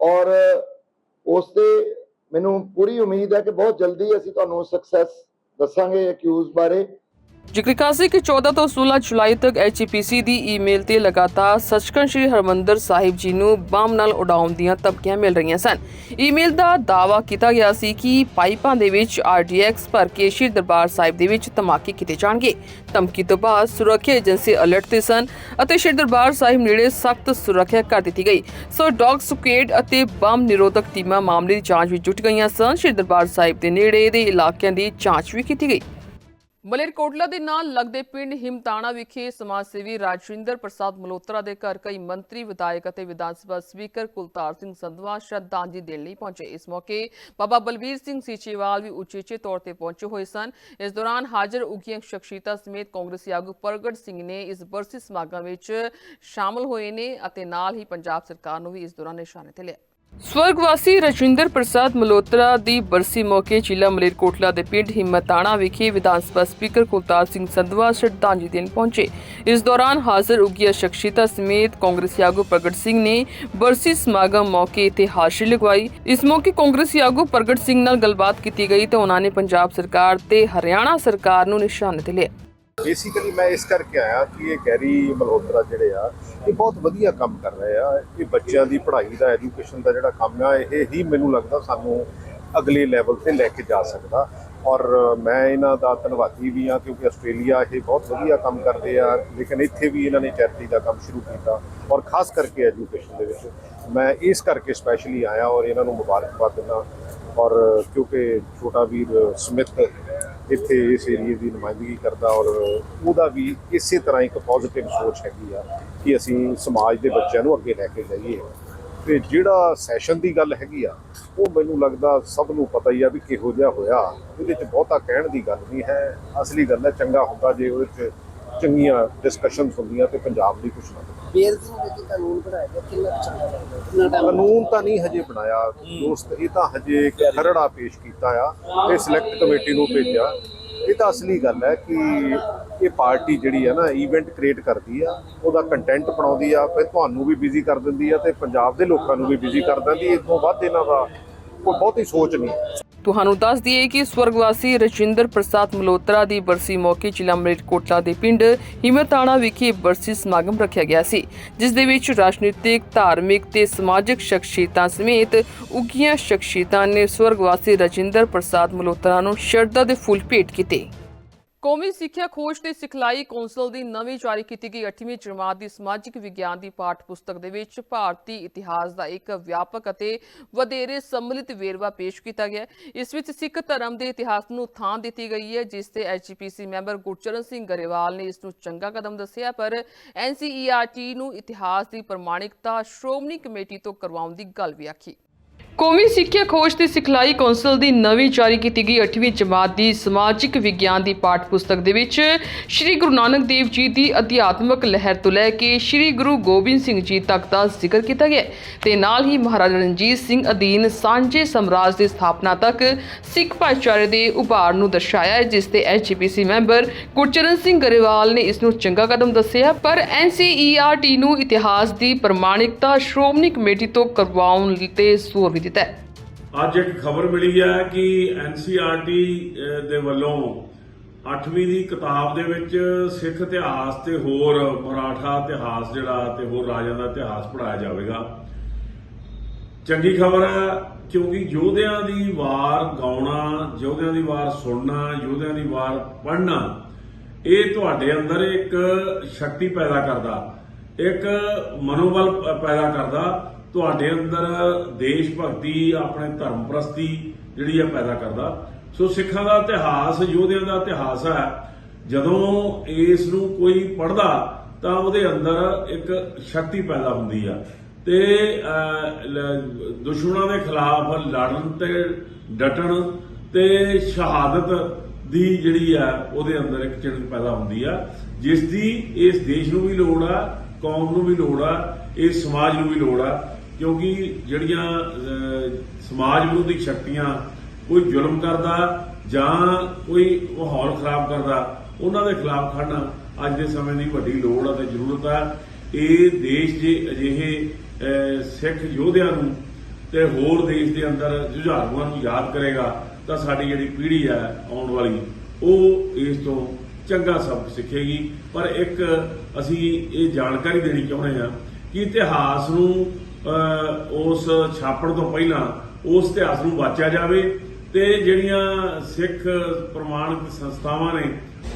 ਔਰ ਉਸ ਤੇ ਮੈਨੂੰ ਪੂਰੀ ਉਮੀਦ ਹੈ ਕਿ ਬਹੁਤ ਜਲਦੀ ਅਸੀਂ ਤੁਹਾਨੂੰ ਸਕਸੈਸ ਦੱਸਾਂਗੇ ਅਕਿਊਜ਼ ਬਾਰੇ। ਜ਼ਿਕਰ ਖਾਸ ਹੈ ਕਿ 14 ਤੋਂ 16 ਜੁਲਾਈ ਤੱਕ ਐਚਪੀਸੀ ਦੀ ਈਮੇਲ ਤੇ ਲਗਾਤਾਰ ਸੱਚਖੰਡ ਸ੍ਰੀ ਹਰਮੰਦਰ ਸਾਹਿਬ ਜੀ ਨੂੰ ਬੰਬ ਨਾਲ ਉਡਾਉਣ ਦੀਆਂ ਧਮਕੀਆਂ ਮਿਲ ਰਹੀਆਂ ਸਨ। ਈਮੇਲ ਦਾ ਦਾਅਵਾ ਕੀਤਾ ਗਿਆ ਸੀ ਕਿ ਪਾਈਪਾਂ ਦੇ ਵਿੱਚ ਆਰਡੀਐਕਸ ਭਰ ਕੇ ਸ੍ਰੀ ਦਰਬਾਰ ਸਾਹਿਬ ਦੇ ਵਿੱਚ ਧਮਾਕੇ ਕੀਤੇ ਜਾਣਗੇ। ਧਮਕੀ ਤੋਂ ਬਾਅਦ ਸੁਰੱਖਿਆ ਏਜੰਸੀ ਅਲਰਟ ਤੇ ਸਨ ਅਤੇ ਸ੍ਰੀ ਦਰਬਾਰ ਸਾਹਿਬ ਨੇੜੇ ਸਖਤ ਸੁਰੱਖਿਆ ਕਰ ਦਿੱਤੀ ਗਈ। ਸੋ ਡੌਗ ਸਕੁਏਡ ਅਤੇ ਬੰਬ ਨਿਰੋਧਕ ਟੀਮਾਂ ਮਾਮਲੇ ਦੀ ਜਾਂਚ ਵਿੱਚ ਜੁਟ ਗਈਆਂ ਸਨ। ਸ੍ਰੀ ਦਰਬਾਰ ਸਾਹਿਬ ਦੇ ਨੇੜੇ ਦੇ ਇਲਾਕਿਆਂ ਦੀ ਜਾਂਚ ਵੀ ਕੀਤੀ ਗਈ। ਮਲੇਰਕੋਟਲਾ ਦੇ ਨਾਲ ਲੱਗਦੇ ਪਿੰਡ ਹਿਮਤਾਣਾ ਵਿਖੇ ਸਮਾਜ ਸੇਵੀ ਰਾਜਿੰਦਰ ਪ੍ਰਸਾਦ ਮਲੋਤਰਾ ਦੇ ਘਰ ਕਈ ਮੰਤਰੀ, ਵਿਧਾਇਕ ਅਤੇ ਵਿਧਾਨ ਸਭਾ ਸਪੀਕਰ ਕੁਲਤਾਰ ਸਿੰਘ ਸੰਧਵਾ ਸ਼ਰਧਾਂਜਲੀ ਦੇਣ ਲਈ ਪਹੁੰਚੇ। ਇਸ ਮੌਕੇ ਬਾਬਾ ਬਲਬੀਰ ਸਿੰਘ ਸੀਚੇਵਾਲ ਵੀ ਉਚੇਚੇ ਤੌਰ ਤੇ ਪਹੁੰਚੇ ਹੋਏ ਸਨ। ਇਸ ਦੌਰਾਨ ਹਾਜ਼ਰ ਉਗੀਆਂ ਸ਼ਖਸੀਅਤਾਂ ਸਮੇਤ ਕਾਂਗਰਸੀ ਆਗੂ ਪ੍ਰਗਟ ਸਿੰਘ ਨੇ ਇਸ ਬਰਸੀ ਸਮਾਗਮ ਵਿੱਚ ਸ਼ਾਮਲ ਹੋਏ ਨੇ ਅਤੇ ਨਾਲ ਹੀ ਪੰਜਾਬ ਸਰਕਾਰ ਨੂੰ ਵੀ ਇਸ ਦੌਰਾਨ ਨਿਸ਼ਾਨੇ ਤੇ ਲਿਆ। ਸਵਰਗਵਾਸੀ ਰਜਿੰਦਰ ਪ੍ਰਸਾਦ ਮਲੋਤਰਾ ਦੀ ਬਰਸੀ ਮੌਕੇ ਜ਼ਿਲ੍ਹਾ ਮਲੇਰਕੋਟਲਾ ਦੇ ਪਿੰਡ ਹਿੰਮਤਾਣਾ ਵਿਖੇ ਵਿਧਾਨ ਸਭਾ ਸਪੀਕਰ ਕੁਲਤਾਰ ਸਿੰਘ ਸੰਧਵਾ ਸ਼ਰਧਾਂਜਲੀ ਦੇਣ ਪਹੁੰਚੇ। ਇਸ ਦੌਰਾਨ ਹਾਜ਼ਰ ਉਗੀਆਂ ਸ਼ਖਸੀਅਤਾਂ ਸਮੇਤ ਕਾਂਗਰਸੀ ਆਗੂ ਪ੍ਰਗਟ ਸਿੰਘ ਨੇ ਬਰਸੀ ਸਮਾਗਮ ਮੌਕੇ ਤੇ ਹਾਜ਼ਰੀ ਲਗਵਾਈ। ਇਸ ਮੌਕੇ ਕਾਂਗਰਸੀ ਆਗੂ ਪ੍ਰਗਟ ਸਿੰਘ ਨਾਲ ਗੱਲਬਾਤ ਕੀਤੀ ਗਈ ਤੇ ਉਹਨਾਂ ਨੇ ਪੰਜਾਬ ਸਰਕਾਰ ਤੇ ਹਰਿਆਣਾ ਸਰਕਾਰ ਨੂੰ ਨਿਸ਼ਾਨੇ ਤੇ ਲਿਆ। ਬੇਸਿਕਲੀ ਮੈਂ ਇਸ ਕਰਕੇ ਆਇਆ ਕਿ ਇਹ ਗੈਰੀ ਮਲਹੋਤਰਾ ਜਿਹੜੇ ਆ, ਇਹ ਬਹੁਤ ਵਧੀਆ ਕੰਮ ਕਰ ਰਹੇ ਆ। ਇਹ ਬੱਚਿਆਂ ਦੀ ਪੜ੍ਹਾਈ ਦਾ ਐਜੂਕੇਸ਼ਨ ਦਾ ਜਿਹੜਾ ਕੰਮ ਆ, ਇਹ ਹੀ ਮੈਨੂੰ ਲੱਗਦਾ ਸਾਨੂੰ ਅਗਲੇ ਲੈਵਲ ਤੇ ਲੈ ਕੇ ਜਾ ਸਕਦਾ। ਔਰ ਮੈਂ ਇਹਨਾਂ ਦਾ ਧੰਨਵਾਦੀ ਵੀ ਆ ਕਿਉਂਕਿ ਆਸਟ੍ਰੇਲੀਆ ਇਹ ਬਹੁਤ ਵਧੀਆ ਕੰਮ ਕਰਦੇ ਆ, ਲੇਕਿਨ ਇੱਥੇ ਵੀ ਇਹਨਾਂ ਨੇ ਚੈਰਿਟੀ ਦਾ ਕੰਮ ਸ਼ੁਰੂ ਕੀਤਾ। ਔਰ ਖਾਸ ਕਰਕੇ ਐਜੂਕੇਸ਼ਨ ਦੇ ਵਿੱਚ ਮੈਂ ਇਸ ਕਰਕੇ ਸਪੈਸ਼ਲੀ ਆਇਆ ਔਰ ਇਹਨਾਂ ਨੂੰ ਮੁਬਾਰਕਬਾਦ ਦਿੰਦਾ। ਔਰ ਕਿਉਂਕਿ ਛੋਟਾ ਵੀਰ ਸਮਿਤ ਇੱਥੇ ਇਸ ਏਰੀਏ ਦੀ ਨੁਮਾਇੰਦਗੀ ਕਰਦਾ ਔਰ ਉਹਦਾ ਵੀ ਇਸੇ ਤਰ੍ਹਾਂ ਇੱਕ ਪੋਜ਼ਿਟਿਵ ਸੋਚ ਹੈਗੀ ਆ ਕਿ ਅਸੀਂ ਸਮਾਜ ਦੇ ਬੱਚਿਆਂ ਨੂੰ ਅੱਗੇ ਲੈ ਕੇ ਜਾਈਏ। ਤੇ ਜਿਹੜਾ ਸੈਸ਼ਨ ਦੀ ਗੱਲ ਹੈਗੀ ਆ, ਉਹ ਮੈਨੂੰ ਲੱਗਦਾ ਸਭ ਨੂੰ ਪਤਾ ਹੀ ਆ ਵੀ ਕਿਹੋ ਜਿਹਾ ਹੋਇਆ। ਇਹਦੇ ਚ ਬਹੁਤਾ ਕਹਿਣ ਦੀ ਗੱਲ ਨਹੀਂ ਹੈ। ਅਸਲੀ ਗੱਲ ਹੈ, ਚੰਗਾ ਹੁੰਦਾ ਜੇ ਉਹਦੇ ਚ ਚੰਗੀਆਂ ਡਿਸਕਸ਼ਨਸ ਹੁੰਦੀਆਂ ਤੇ ਪੰਜਾਬ ਲਈ ਕੁਛ ਨਾ ਕਾਨੂੰਨ ਬਣਾਇਆ ਗਿਆ ਕਿੰਨਾ ਕੁ ਚੰਗਾ ਲੱਗਦਾ? ਕਿੰਨਾ ਟਾਈਮ ਕਾਨੂੰਨ ਤਾਂ ਨਹੀਂ ਹਜੇ ਬਣਾਇਆ ਦੋਸਤ ਇਹ ਤਾਂ ਹਜੇ ਇੱਕ ਖਰੜਾ ਪੇਸ਼ ਕੀਤਾ ਆ ਤੇ ਸਿਲੈਕਟ ਕਮੇਟੀ ਨੂੰ ਭੇਜਿਆ। ਇਹ ਤਾਂ ਅਸਲੀ ਗੱਲ ਹੈ ਕਿ ਇਹ ਪਾਰਟੀ ਜਿਹੜੀ ਹੈ ਨਾ ਇਵੈਂਟ ਕ੍ਰੀਏਟ ਕਰਦੀ ਆ ਉਹਦਾ ਕੰਟੈਂਟ ਬਣਾਉਂਦੀ ਆ ਫਿਰ ਤੁਹਾਨੂੰ ਵੀ ਬਿਜ਼ੀ ਕਰ ਦਿੰਦੀ ਆ ਤੇ ਪੰਜਾਬ ਦੇ ਲੋਕਾਂ ਨੂੰ ਵੀ ਬਿਜ਼ੀ ਕਰ ਦਿੰਦੀ ਇਸ ਤੋਂ ਵੱਧ ਇਹਨਾਂ ਦਾ ਕੋਈ ਬਹੁਤੀ ਸੋਚ ਨਹੀਂ। ਤੁਹਾਨੂੰ ਦੱਸ ਦਈਏ ਕਿ ਸਵਰਗਵਾਸੀ ਰਜਿੰਦਰ ਪ੍ਰਸਾਦ ਮਲੋਤਰਾ ਦੀ ਬਰਸੀ ਮੌਕੇ ਜ਼ਿਲ੍ਹਾ ਮਲੇਰਕੋਟਲਾ ਦੇ ਪਿੰਡ ਹਿਮਤਾਣਾ ਵਿਖੇ ਬਰਸੀ ਸਮਾਗਮ ਰੱਖਿਆ ਗਿਆ ਸੀ, ਜਿਸ ਦੇ ਵਿੱਚ ਰਾਜਨੀਤਿਕ, ਧਾਰਮਿਕ ਤੇ ਸਮਾਜਿਕ ਸ਼ਖਸੀਅਤਾਂ ਸਮੇਤ ਉੱਗੀਆਂ ਸ਼ਖਸੀਅਤਾਂ ਨੇ ਸਵਰਗਵਾਸੀ ਰਜਿੰਦਰ ਪ੍ਰਸਾਦ ਮਲੋਤਰਾ ਨੂੰ ਸ਼ਰਧਾ ਦੇ ਫੁੱਲ ਭੇਟ ਕੀਤੇ। ਕੌਮੀ ਸਿੱਖਿਆ ਖੋਜ ਤੇ ਸਿਖਲਾਈ ਕੌਂਸਲ ਦੀ ਨਵੀਂ ਜਾਰੀ ਕੀਤੀ ਗਈ 8ਵੀਂ ਜਮਾਤ ਦੀ ਸਮਾਜਿਕ ਵਿਗਿਆਨ ਦੀ ਪਾਠ ਪੁਸਤਕ ਦੇ ਵਿੱਚ ਭਾਰਤੀ ਇਤਿਹਾਸ ਦਾ ਇੱਕ ਵਿਆਪਕ ਅਤੇ ਵਧੇਰੇ ਸੰਮਿਲਿਤ ਵੇਰਵਾ ਪੇਸ਼ ਕੀਤਾ ਗਿਆ ਹੈ। ਇਸ ਵਿੱਚ ਸਿੱਖ ਧਰਮ ਦੇ ਇਤਿਹਾਸ ਨੂੰ ਥਾਂ ਦਿੱਤੀ ਗਈ ਹੈ, ਜਿਸ ਤੇ ਐਚਪੀਸੀ ਮੈਂਬਰ ਗੁਰਚਰਨ ਸਿੰਘ ਗਰੇਵਾਲ ਨੇ ਇਸ ਨੂੰ ਚੰਗਾ ਕਦਮ ਦੱਸਿਆ, ਪਰ ਐਨਸੀਈਆਰਟੀ ਨੂੰ ਇਤਿਹਾਸ ਦੀ ਪ੍ਰਮਾਣਿਕਤਾ ਸ਼੍ਰੋਮਣੀ ਕਮੇਟੀ ਤੋਂ ਕਰਵਾਉਣ ਦੀ ਗੱਲ ਵੀ ਆਖੀ ਕੌਮੀ ਸਿੱਖਿਆ ਖੋਜ ਤੇ ਸਿਖਲਾਈ ਕੌਂਸਲ ਦੀ ਨਵੀਂ ਜਾਰੀ ਕੀਤੀ ਗਈ 8ਵੀਂ ਜਮਾਤ ਦੀ ਸਮਾਜਿਕ ਵਿਗਿਆਨ ਦੀ ਪਾਠ ਪੁਸਤਕ ਦੇ ਵਿੱਚ ਸ੍ਰੀ ਗੁਰੂ ਨਾਨਕ ਦੇਵ ਜੀ ਦੀ ਅਧਿਆਤਮਕ ਲਹਿਰ ਤੋਂ ਲੈ ਕੇ ਸ੍ਰੀ ਗੁਰੂ ਗੋਬਿੰਦ ਸਿੰਘ ਜੀ ਤੱਕ ਦਾ ਜ਼ਿਕਰ ਕੀਤਾ ਗਿਆ ਹੈ ਤੇ ਨਾਲ ਹੀ ਮਹਾਰਾਜਾ ਰਣਜੀਤ ਸਿੰਘ ਅਧੀਨ ਸਾਂਝੇ ਸਮਰਾਜ ਦੀ ਸਥਾਪਨਾ ਤੱਕ ਸਿੱਖ ਭਾਈਚਾਰੇ ਦੇ ਉਭਾਰ ਨੂੰ ਦਰਸਾਇਆ ਹੈ, ਜਿਸ ਤੇ ਐਚਪੀਸੀ ਮੈਂਬਰ ਗੁਰਚਰਨ ਸਿੰਘ ਗਰੇਵਾਲ ਨੇ ਇਸ ਨੂੰ ਚੰਗਾ ਕਦਮ ਦੱਸਿਆ। ਪਰ ਐਨਸੀਈਆਰਟੀ ਨੂੰ ਇਤਿਹਾਸ ਦੀ ਪ੍ਰਮਾਣਿਕਤਾ, ਸ਼੍ਰੋਮਣੀ ਕਮੇਟੀ ਤੋਂ ਕਰਵਾਉਣ ਤੇ ਜ਼ੋਰ ਵੀ ਦਿੱਤਾ ਹੈ। ਅੱਜ ਇੱਕ ਖਬਰ ਮਿਲੀ ਹੈ ਕਿ ਐਨਸੀਆਰਟੀ ਦੇ ਵੱਲੋਂ 8ਵੀਂ ਦੀ ਕਿਤਾਬ ਦੇ ਵਿੱਚ ਸਿੱਖ ਇਤਿਹਾਸ ਤੇ ਹੋਰ ਮਰਾਠਾ ਇਤਿਹਾਸ ਜਿਹੜਾ ਤੇ ਹੋਰ ਰਾਜਾਂ ਦਾ ਇਤਿਹਾਸ ਪੜਾਇਆ ਜਾਵੇਗਾ। ਚੰਗੀ ਖਬਰ ਹੈ, ਕਿਉਂਕਿ ਯੋਧਿਆਂ ਦੀ ਵਾਰ ਗਾਉਣਾ, ਯੋਧਿਆਂ ਦੀ ਵਾਰ ਸੁਣਨਾ, ਯੋਧਿਆਂ ਦੀ ਵਾਰ ਪੜ੍ਹਨਾ, ਇਹ ਤੁਹਾਡੇ ਅੰਦਰ ਇੱਕ ਸ਼ਕਤੀ ਪੈਦਾ ਕਰਦਾ, ਇੱਕ ਮਨੋਬਲ ਪੈਦਾ ਕਰਦਾ। ਤੁਹਾਡੇ ਅੰਦਰ ਦੇਸ਼ ਭਗਤੀ, ਆਪਣੇ ਧਰਮ ਪ੍ਰਸਤੀ ਜਿਹੜੀ ਹੈ ਪੈਦਾ ਕਰਦਾ। ਸੋ ਸਿੱਖਾਂ ਦਾ ਇਤਿਹਾਸ, ਯੋਧਿਆਂ ਦਾ ਇਤਿਹਾਸ ਹੈ, ਜਦੋਂ ਇਸ ਨੂੰ ਕੋਈ ਪੜ੍ਹਦਾ, ਤਾਂ ਉਹਦੇ ਅੰਦਰ ਇੱਕ ਸ਼ਕਤੀ ਪੈਦਾ ਹੁੰਦੀ ਆ। ਤੇ ਦੁਸ਼ਮਣਾਂ ਦੇ ਖਿਲਾਫ ਲੜਨ ਤੇ ਡਟਣ ਤੇ ਸ਼ਹਾਦਤ ਦੀ ਜਿਹੜੀ ਆ, ਉਹਦੇ ਅੰਦਰ ਇੱਕ ਚਿੜਕ ਪੈਦਾ ਹੁੰਦੀ ਆ, ਜਿਸ ਦੀ ਇਸ ਦੇਸ਼ ਨੂੰ ਵੀ ਲੋੜ ਆ, ਕੌਮ ਨੂੰ ਵੀ ਲੋੜ ਆ, ਇਸ ਸਮਾਜ ਨੂੰ ਵੀ ਲੋੜ ਆ। ਕਿਉਂਕਿ ਜਿਹੜੀਆਂ ਸਮਾਜ ਵਿਰੋਧੀ ਸ਼ਕਤੀਆਂ ਕੋਈ ਜ਼ੁਲਮ ਕਰਦਾ ਜਾਂ ਕੋਈ ਮਾਹੌਲ ਖਰਾਬ ਕਰਦਾ, ਉਹਨਾਂ ਦੇ ਖਿਲਾਫ ਖੜਨਾ ਅੱਜ ਦੇ ਸਮੇਂ ਦੀ ਵੱਡੀ ਲੋੜ ਹੈ ਅਤੇ ਜ਼ਰੂਰਤ ਹੈ ਇਹ ਦੇਸ਼ ਦੇ ਅਜਿਹੇ ਸਿੱਖ ਯੋਧਿਆਂ ਨੂੰ ਤੇ ਹੋਰ ਦੇਸ਼ ਦੇ ਅੰਦਰ ਜੁਝਾਰੂਆਂ ਨੂੰ ਯਾਦ ਕਰੇਗਾ ਤਾਂ ਸਾਡੀ ਜਿਹੜੀ ਪੀੜ੍ਹੀ ਹੈ ਆਉਣ ਵਾਲੀ, ਉਹ ਇਸ ਤੋਂ ਚੰਗਾ ਸਬਕ ਸਿੱਖੇਗੀ। ਪਰ ਇੱਕ ਅਸੀਂ ਇਹ ਜਾਣਕਾਰੀ ਦੇਣੀ ਚਾਹੁੰਦੇ ਹਾਂ ਕਿ ਇਤਿਹਾਸ ਨੂੰ ਉਸ ਛਾਪਣ ਤੋਂ ਪਹਿਲਾਂ ਉਸ ਇਤਿਹਾਸ ਨੂੰ ਵਾਚਿਆ ਜਾਵੇ ਤੇ ਜਿਹੜੀਆਂ ਸਿੱਖ ਪ੍ਰਮਾਣਿਤ ਸੰਸਥਾਵਾਂ ਨੇ,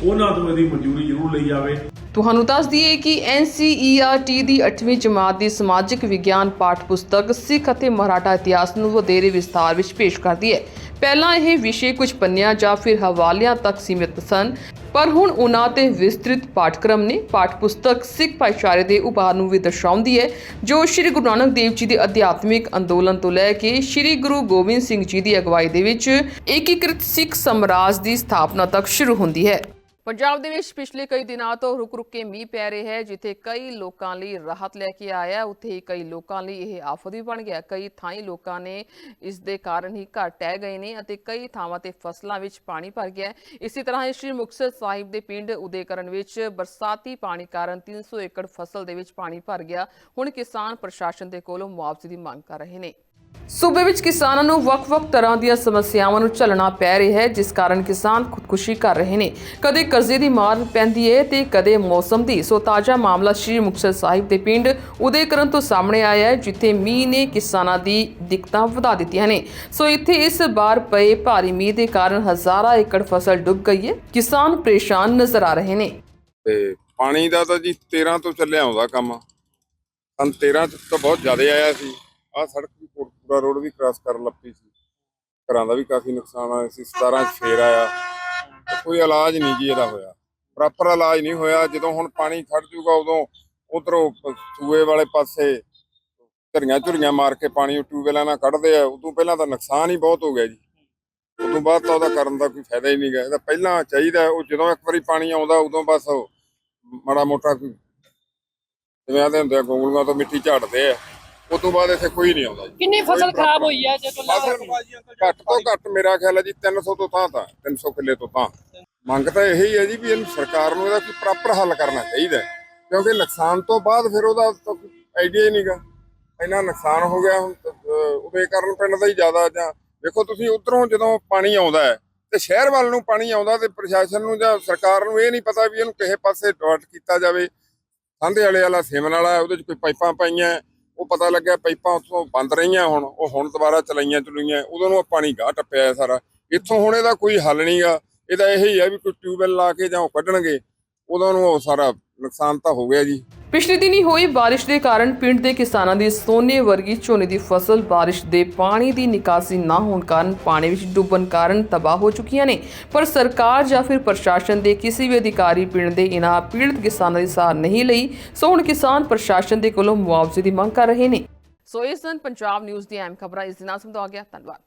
ਉਹਨਾਂ ਤੋਂ ਇਹਦੀ ਮਨਜ਼ੂਰੀ ਜ਼ਰੂਰ ਲਈ ਜਾਵੇ। ਤੁਹਾਨੂੰ ਦੱਸ ਦਈਏ ਕਿ NCERT ਦੀ 8ਵੀਂ ਜਮਾਤ ਦੀ ਸਮਾਜਿਕ ਵਿਗਿਆਨ ਪਾਠ ਪੁਸਤਕ ਸਿੱਖ ਅਤੇ ਮਰਾਠਾ ਇਤਿਹਾਸ ਨੂੰ ਵਧੇਰੇ ਵਿਸਥਾਰ ਵਿੱਚ ਪੇਸ਼ ਕਰਦੀ ਹੈ। ਪਹਿਲਾਂ ਇਹ ਵਿਸ਼ੇ ਕੁਝ ਪੰਨਿਆਂ ਜਾਂ ਫਿਰ ਹਵਾਲਿਆਂ ਤੱਕ ਸੀਮਿਤ ਸਨ, ਪਰ ਹੁਣ ਉਹਨਾਂ ਤੇ ਵਿਸਤ੍ਰਿਤ ਪਾਠਕ੍ਰਮ ਨੇ ਪਾਠ ਪੁਸਤਕ ਸਿੱਖ ਭਾਈਚਾਰੇ ਦੇ ਉਭਾਰ ਨੂੰ ਵੀ ਦਰਸਾਉਂਦੀ ਹੈ, ਜੋ ਸ੍ਰੀ ਗੁਰੂ ਨਾਨਕ ਦੇਵ ਜੀ ਦੇ ਅਧਿਆਤਮਿਕ ਅੰਦੋਲਨ ਤੋਂ ਲੈ ਕੇ ਸ੍ਰੀ ਗੁਰੂ ਗੋਬਿੰਦ ਸਿੰਘ ਜੀ ਦੀ ਅਗਵਾਈ ਦੇ ਵਿੱਚ ਏਕੀਕ੍ਰਿਤ ਸਿੱਖ ਸਮਰਾਜ ਦੀ ਸਥਾਪਨਾ ਤੱਕ ਸ਼ੁਰੂ ਹੁੰਦੀ ਹੈ। ਪੰਜਾਬ ਦੇ ਵਿੱਚ ਪਿਛਲੇ ਕਈ ਦਿਨਾਂ ਤੋਂ ਰੁਕ-ਰੁਕ ਕੇ ਮੀਂਹ ਪੈ ਰਿਹਾ ਹੈ, ਜਿੱਥੇ ਕਈ ਲੋਕਾਂ ਲਈ ਰਾਹਤ ਲੈ ਕੇ ਆਇਆ ਉੱਥੇ ਹੀ ਕਈ ਲੋਕਾਂ ਲਈ ਇਹ ਆਫਤ ਵੀ ਬਣ ਗਿਆ ਕਈ ਥਾਈਂ ਲੋਕਾਂ ਨੇ ਇਸ ਦੇ ਕਾਰਨ ਹੀ ਘਰ ਟਹਿ ਗਏ ਨੇ ਅਤੇ ਕਈ ਥਾਵਾਂ ਤੇ ਫਸਲਾਂ ਵਿੱਚ ਪਾਣੀ ਭਰ ਗਿਆ ਹੈ। ਇਸੇ ਤਰ੍ਹਾਂ ਹੀ ਸ਼੍ਰੀ ਮੁਕਤਸਰ ਸਾਹਿਬ ਦੇ ਪਿੰਡ ਉਦੇਕਰਨ ਵਿੱਚ ਬਰਸਾਤੀ ਪਾਣੀ ਕਾਰਨ 300 ਏਕੜ ਫਸਲ ਦੇ ਵਿੱਚ ਪਾਣੀ ਭਰ ਗਿਆ। ਹੁਣ ਕਿਸਾਨ ਪ੍ਰਸ਼ਾਸਨ ਦੇ ਕੋਲੋਂ ਮੁਆਵਜ਼ੇ ਦੀ ਮੰਗ ਕਰ ਰਹੇ ਨੇ। ਸੂਬੇ ਵਿੱਚ ਕਿਸਾਨਾਂ ਨੂੰ ਵੱਖ-ਵੱਖ ਤਰ੍ਹਾਂ ਦੀਆਂ ਸਮੱਸਿਆਵਾਂ ਨੂੰ ਝੱਲਣਾ ਪੈ ਰਿਹਾ ਹੈ, ਜਿਸ ਕਾਰਨ ਕਿਸਾਨ ਖੁਦਕੁਸ਼ੀ ਕਰ ਰਹੇ ਨੇ। ਕਦੇ ਕਰਜ਼ੇ ਦੀ ਮਾਰ ਪੈਂਦੀ ਹੈ ਤੇ ਕਦੇ ਮੌਸਮ ਦੀ। ਸੋ ਤਾਜ਼ਾ ਮਾਮਲਾ ਸ਼੍ਰੀ ਮੁਕਤਸਰ ਸਾਹਿਬ ਦੇ ਪਿੰਡ ਉਦੇਕਰਨ ਤੋਂ ਸਾਹਮਣੇ ਆਇਆ ਹੈ, ਜਿੱਥੇ ਮੀਂਹ ਨੇ ਕਿਸਾਨਾਂ ਦੀ ਦਿੱਕਤਾਂ ਵਧਾ ਦਿੱਤੀਆਂ ਨੇ। ਸੋ ਇੱਥੇ ਇਸ ਬਾਰ ਪਏ ਭਾਰੀ ਮੀਂਹ ਦੇ ਕਾਰਨ ਹਜ਼ਾਰਾਂ ਏਕੜ ਫਸਲ ਡੁੱਬ ਗਈ ਹੈ ਕਿਸਾਨ ਪਰੇਸ਼ਾਨ ਨਜ਼ਰ ਆ ਰਹੇ ਨੇ। ਤੇ ਪਾਣੀ ਦਾ ਤਾਂ ਜੀ 13 ਤੋਂ ਚੱਲਿਆ ਆਉਂਦਾ ਕੰਮ। ਸਨ 13 ਚ ਬਹੁਤ ਜ਼ਿਆਦਾ ਆਇਆ ਸੀ। ਆਹ ਸੜਕ ਵੀ ਕੋਟਪੂਰਾ ਰੋਡ ਵੀ ਕ੍ਰਾਸ ਕਰਨ ਲੱਪੀ ਸੀ। ਘਰਾਂ ਦਾ ਵੀ ਕਾਫੀ ਨੁਕਸਾਨ ਆਇਆ ਸੀ 17 ਚ ਫੇਰ ਆਇਆ। ਤੇ ਕੋਈ ਇਲਾਜ ਨਹੀਂ ਜੀ ਇਹਦਾ ਹੋਇਆ। ਪ੍ਰੋਪਰ ਇਲਾਜ ਨਹੀਂ ਹੋਇਆ। ਜਦੋਂ ਹੁਣ ਪਾਣੀ ਖੜ ਜੂਗਾ, ਉਦੋਂ ਉਧਰੋਂ ਸੂਏ ਵਾਲੇ ਪਾਸੇ ਝਰੀਆਂ ਝੁਰੀਆਂ ਮਾਰ ਕੇ ਪਾਣੀ ਟਿਊਬਵੈਲਾਂ ਨਾਲ ਕੱਢਦੇ ਆ, ਉਦੋਂ ਪਹਿਲਾਂ ਤਾਂ ਨੁਕਸਾਨ ਹੀ ਬਹੁਤ ਹੋ ਗਿਆ ਜੀ। ਉਦੋਂ ਬਾਅਦ ਤਾਂ ਉਹਦਾ ਕਰਨ ਦਾ ਕੋਈ ਫਾਇਦਾ ਹੀ ਨਹੀਂ ਗਾ। ਇਹਦਾ ਪਹਿਲਾਂ ਚਾਹੀਦਾ, ਉਹ ਜਦੋਂ ਇੱਕ ਵਾਰੀ ਪਾਣੀ ਆਉਂਦਾ, ਉਦੋਂ ਬਸ ਮਾੜਾ ਮੋਟਾ ਕੋਈ ਜਿਵੇਂ ਆਦੇ ਹੁੰਦੇ ਆ, ਗੋਗਲੂਆਂ ਤੋਂ ਮਿੱਟੀ ਝਾੜਦੇ ਆ। ਉਸ ਤੋਂ ਬਾਅਦ ਇੱਥੇ ਕੋਈ ਨਹੀਂ ਆਉਂਦਾ ਜੀ। ਕਿੰਨੀ ਫਸਲ ਖਰਾਬ ਹੋਈ ਹੈ ਜੇ ਬਸ ਘੱਟ ਤੋਂ ਘੱਟ ਮੇਰਾ ਖਿਆਲ ਹੈ ਜੀ 300 ਤੋਂ ਤਾਂ ਤਾਂ 300 ਕਿੱਲੇ ਤੋਂ ਤਾਂ ਮੰਗ ਤਾਂ ਇਹੀ ਹੈ ਜੀ ਵੀ ਇਹਨੂੰ ਸਰਕਾਰ ਨੂੰ ਇਹਦਾ ਕੋਈ ਪ੍ਰੋਪਰ ਹੱਲ ਕਰਨਾ ਚਾਹੀਦਾ। ਕਿਉਂਕਿ ਨੁਕਸਾਨ ਤੋਂ ਬਾਅਦ ਫਿਰ ਉਹਦਾ ਤਾਂ ਆਈਡੀਆ ਹੀ ਨਹੀਂਗਾ ਇੰਨਾ ਨੁਕਸਾਨ ਹੋ ਗਿਆ ਹੁਣ ਤਾਂ, ਉਹਦੇ ਕਾਰਨ ਪਿੰਡ ਦਾ ਹੀ ਜ਼ਿਆਦਾ ਜਾਂ ਵੇਖੋ ਤੁਸੀਂ ਉਧਰੋਂ ਜਦੋਂ ਪਾਣੀ ਆਉਂਦਾ ਹੈ ਤੇ ਸ਼ਹਿਰ ਵੱਲ ਨੂੰ ਪਾਣੀ ਆਉਂਦਾ ਤੇ ਪ੍ਰਸ਼ਾਸਨ ਨੂੰ ਜਾਂ ਸਰਕਾਰ ਨੂੰ ਇਹ ਨਹੀਂ ਪਤਾ ਵੀ ਇਹਨੂੰ ਕਿਸੇ ਪਾਸੇ ਡਾਇਵਰਟ ਕੀਤਾ ਜਾਵੇ। ਸਾਂਧੇ ਵਾਲੇ ਵਾਲਾ ਸੇਮਨ ਵਾਲਾ ਉਹਦੇ 'ਚ ਕੋਈ ਪਾਈਪਾਂ ਪਾਈਆਂ ਉਹ ਪਤਾ ਲੱਗਿਆ ਪਾਈਪਾਂ ਉੱਥੋਂ ਬੰਦ ਰਹੀਆਂ ਹੁਣ, ਉਹ ਹੁਣ ਦੁਬਾਰਾ ਚਲਾਈਆਂ ਚਲੂਈਆਂ, ਉਦੋਂ ਨੂੰ ਪਾਣੀ ਗਾਹ ਟੱਪਿਆ ਸਾਰਾ। ਇੱਥੋਂ ਹੁਣ ਇਹਦਾ ਕੋਈ ਹੱਲ ਨਹੀਂਗਾ ਇਹਦਾ ਇਹ ਹੀ ਹੈ ਵੀ ਕੋਈ ਟਿਊਬਵੈਲ ਲਾ ਕੇ ਜਾਂ ਉਹ ਕੱਢਣਗੇ, ਉਦੋਂ ਨੂੰ ਉਹ ਸਾਰਾ ਨੁਕਸਾਨ ਤਾਂ ਹੋ ਗਿਆ ਜੀ। ਪਿਛਲੇ ਦਿਨੀ ਹੋਈ ਬਾਰਿਸ਼ ਦੇ ਕਾਰਨ ਪਿੰਡ ਦੇ ਕਿਸਾਨਾਂ ਦੀ ਸੋਨੇ ਵਰਗੀ ਝੋਨੇ ਦੀ ਫਸਲ ਬਾਰਿਸ਼ ਦੇ ਪਾਣੀ ਦੀ ਨਿਕਾਸੀ ਨਾ ਹੋਣ ਕਾਰਨ ਪਾਣੀ ਵਿੱਚ ਡੁੱਬਣ ਕਾਰਨ ਤਬਾਹ ਹੋ ਚੁੱਕੀਆਂ ਨੇ। ਪਰ ਸਰਕਾਰ ਜਾਂ ਫਿਰ ਪ੍ਰਸ਼ਾਸਨ ਦੇ ਕਿਸੇ ਵੀ ਅਧਿਕਾਰੀ ਪਿੰਡ ਦੇ ਇਨ੍ਹਾਂ ਪੀੜਤ ਕਿਸਾਨਾਂ ਦੀ ਸਾਰ ਨਹੀਂ ਲਈ, ਸੋ ਹੁਣ ਕਿਸਾਨ ਪ੍ਰਸ਼ਾਸਨ ਦੇ ਕੋਲੋਂ ਮੁਆਵਜ਼ੇ ਦੀ ਮੰਗ ਕਰ ਰਹੇ ਨੇ। ਸੋ ਇਸ ਦਿਨ ਪੰਜਾਬ ਨਿਊਜ਼ ਦੀ ਅਹਿਮ ਖਬਰਾਂ ਇਸ ਦਿਨਾਂ ਸਮਝਾ ਗਿਆ। ਧੰਨਵਾਦ।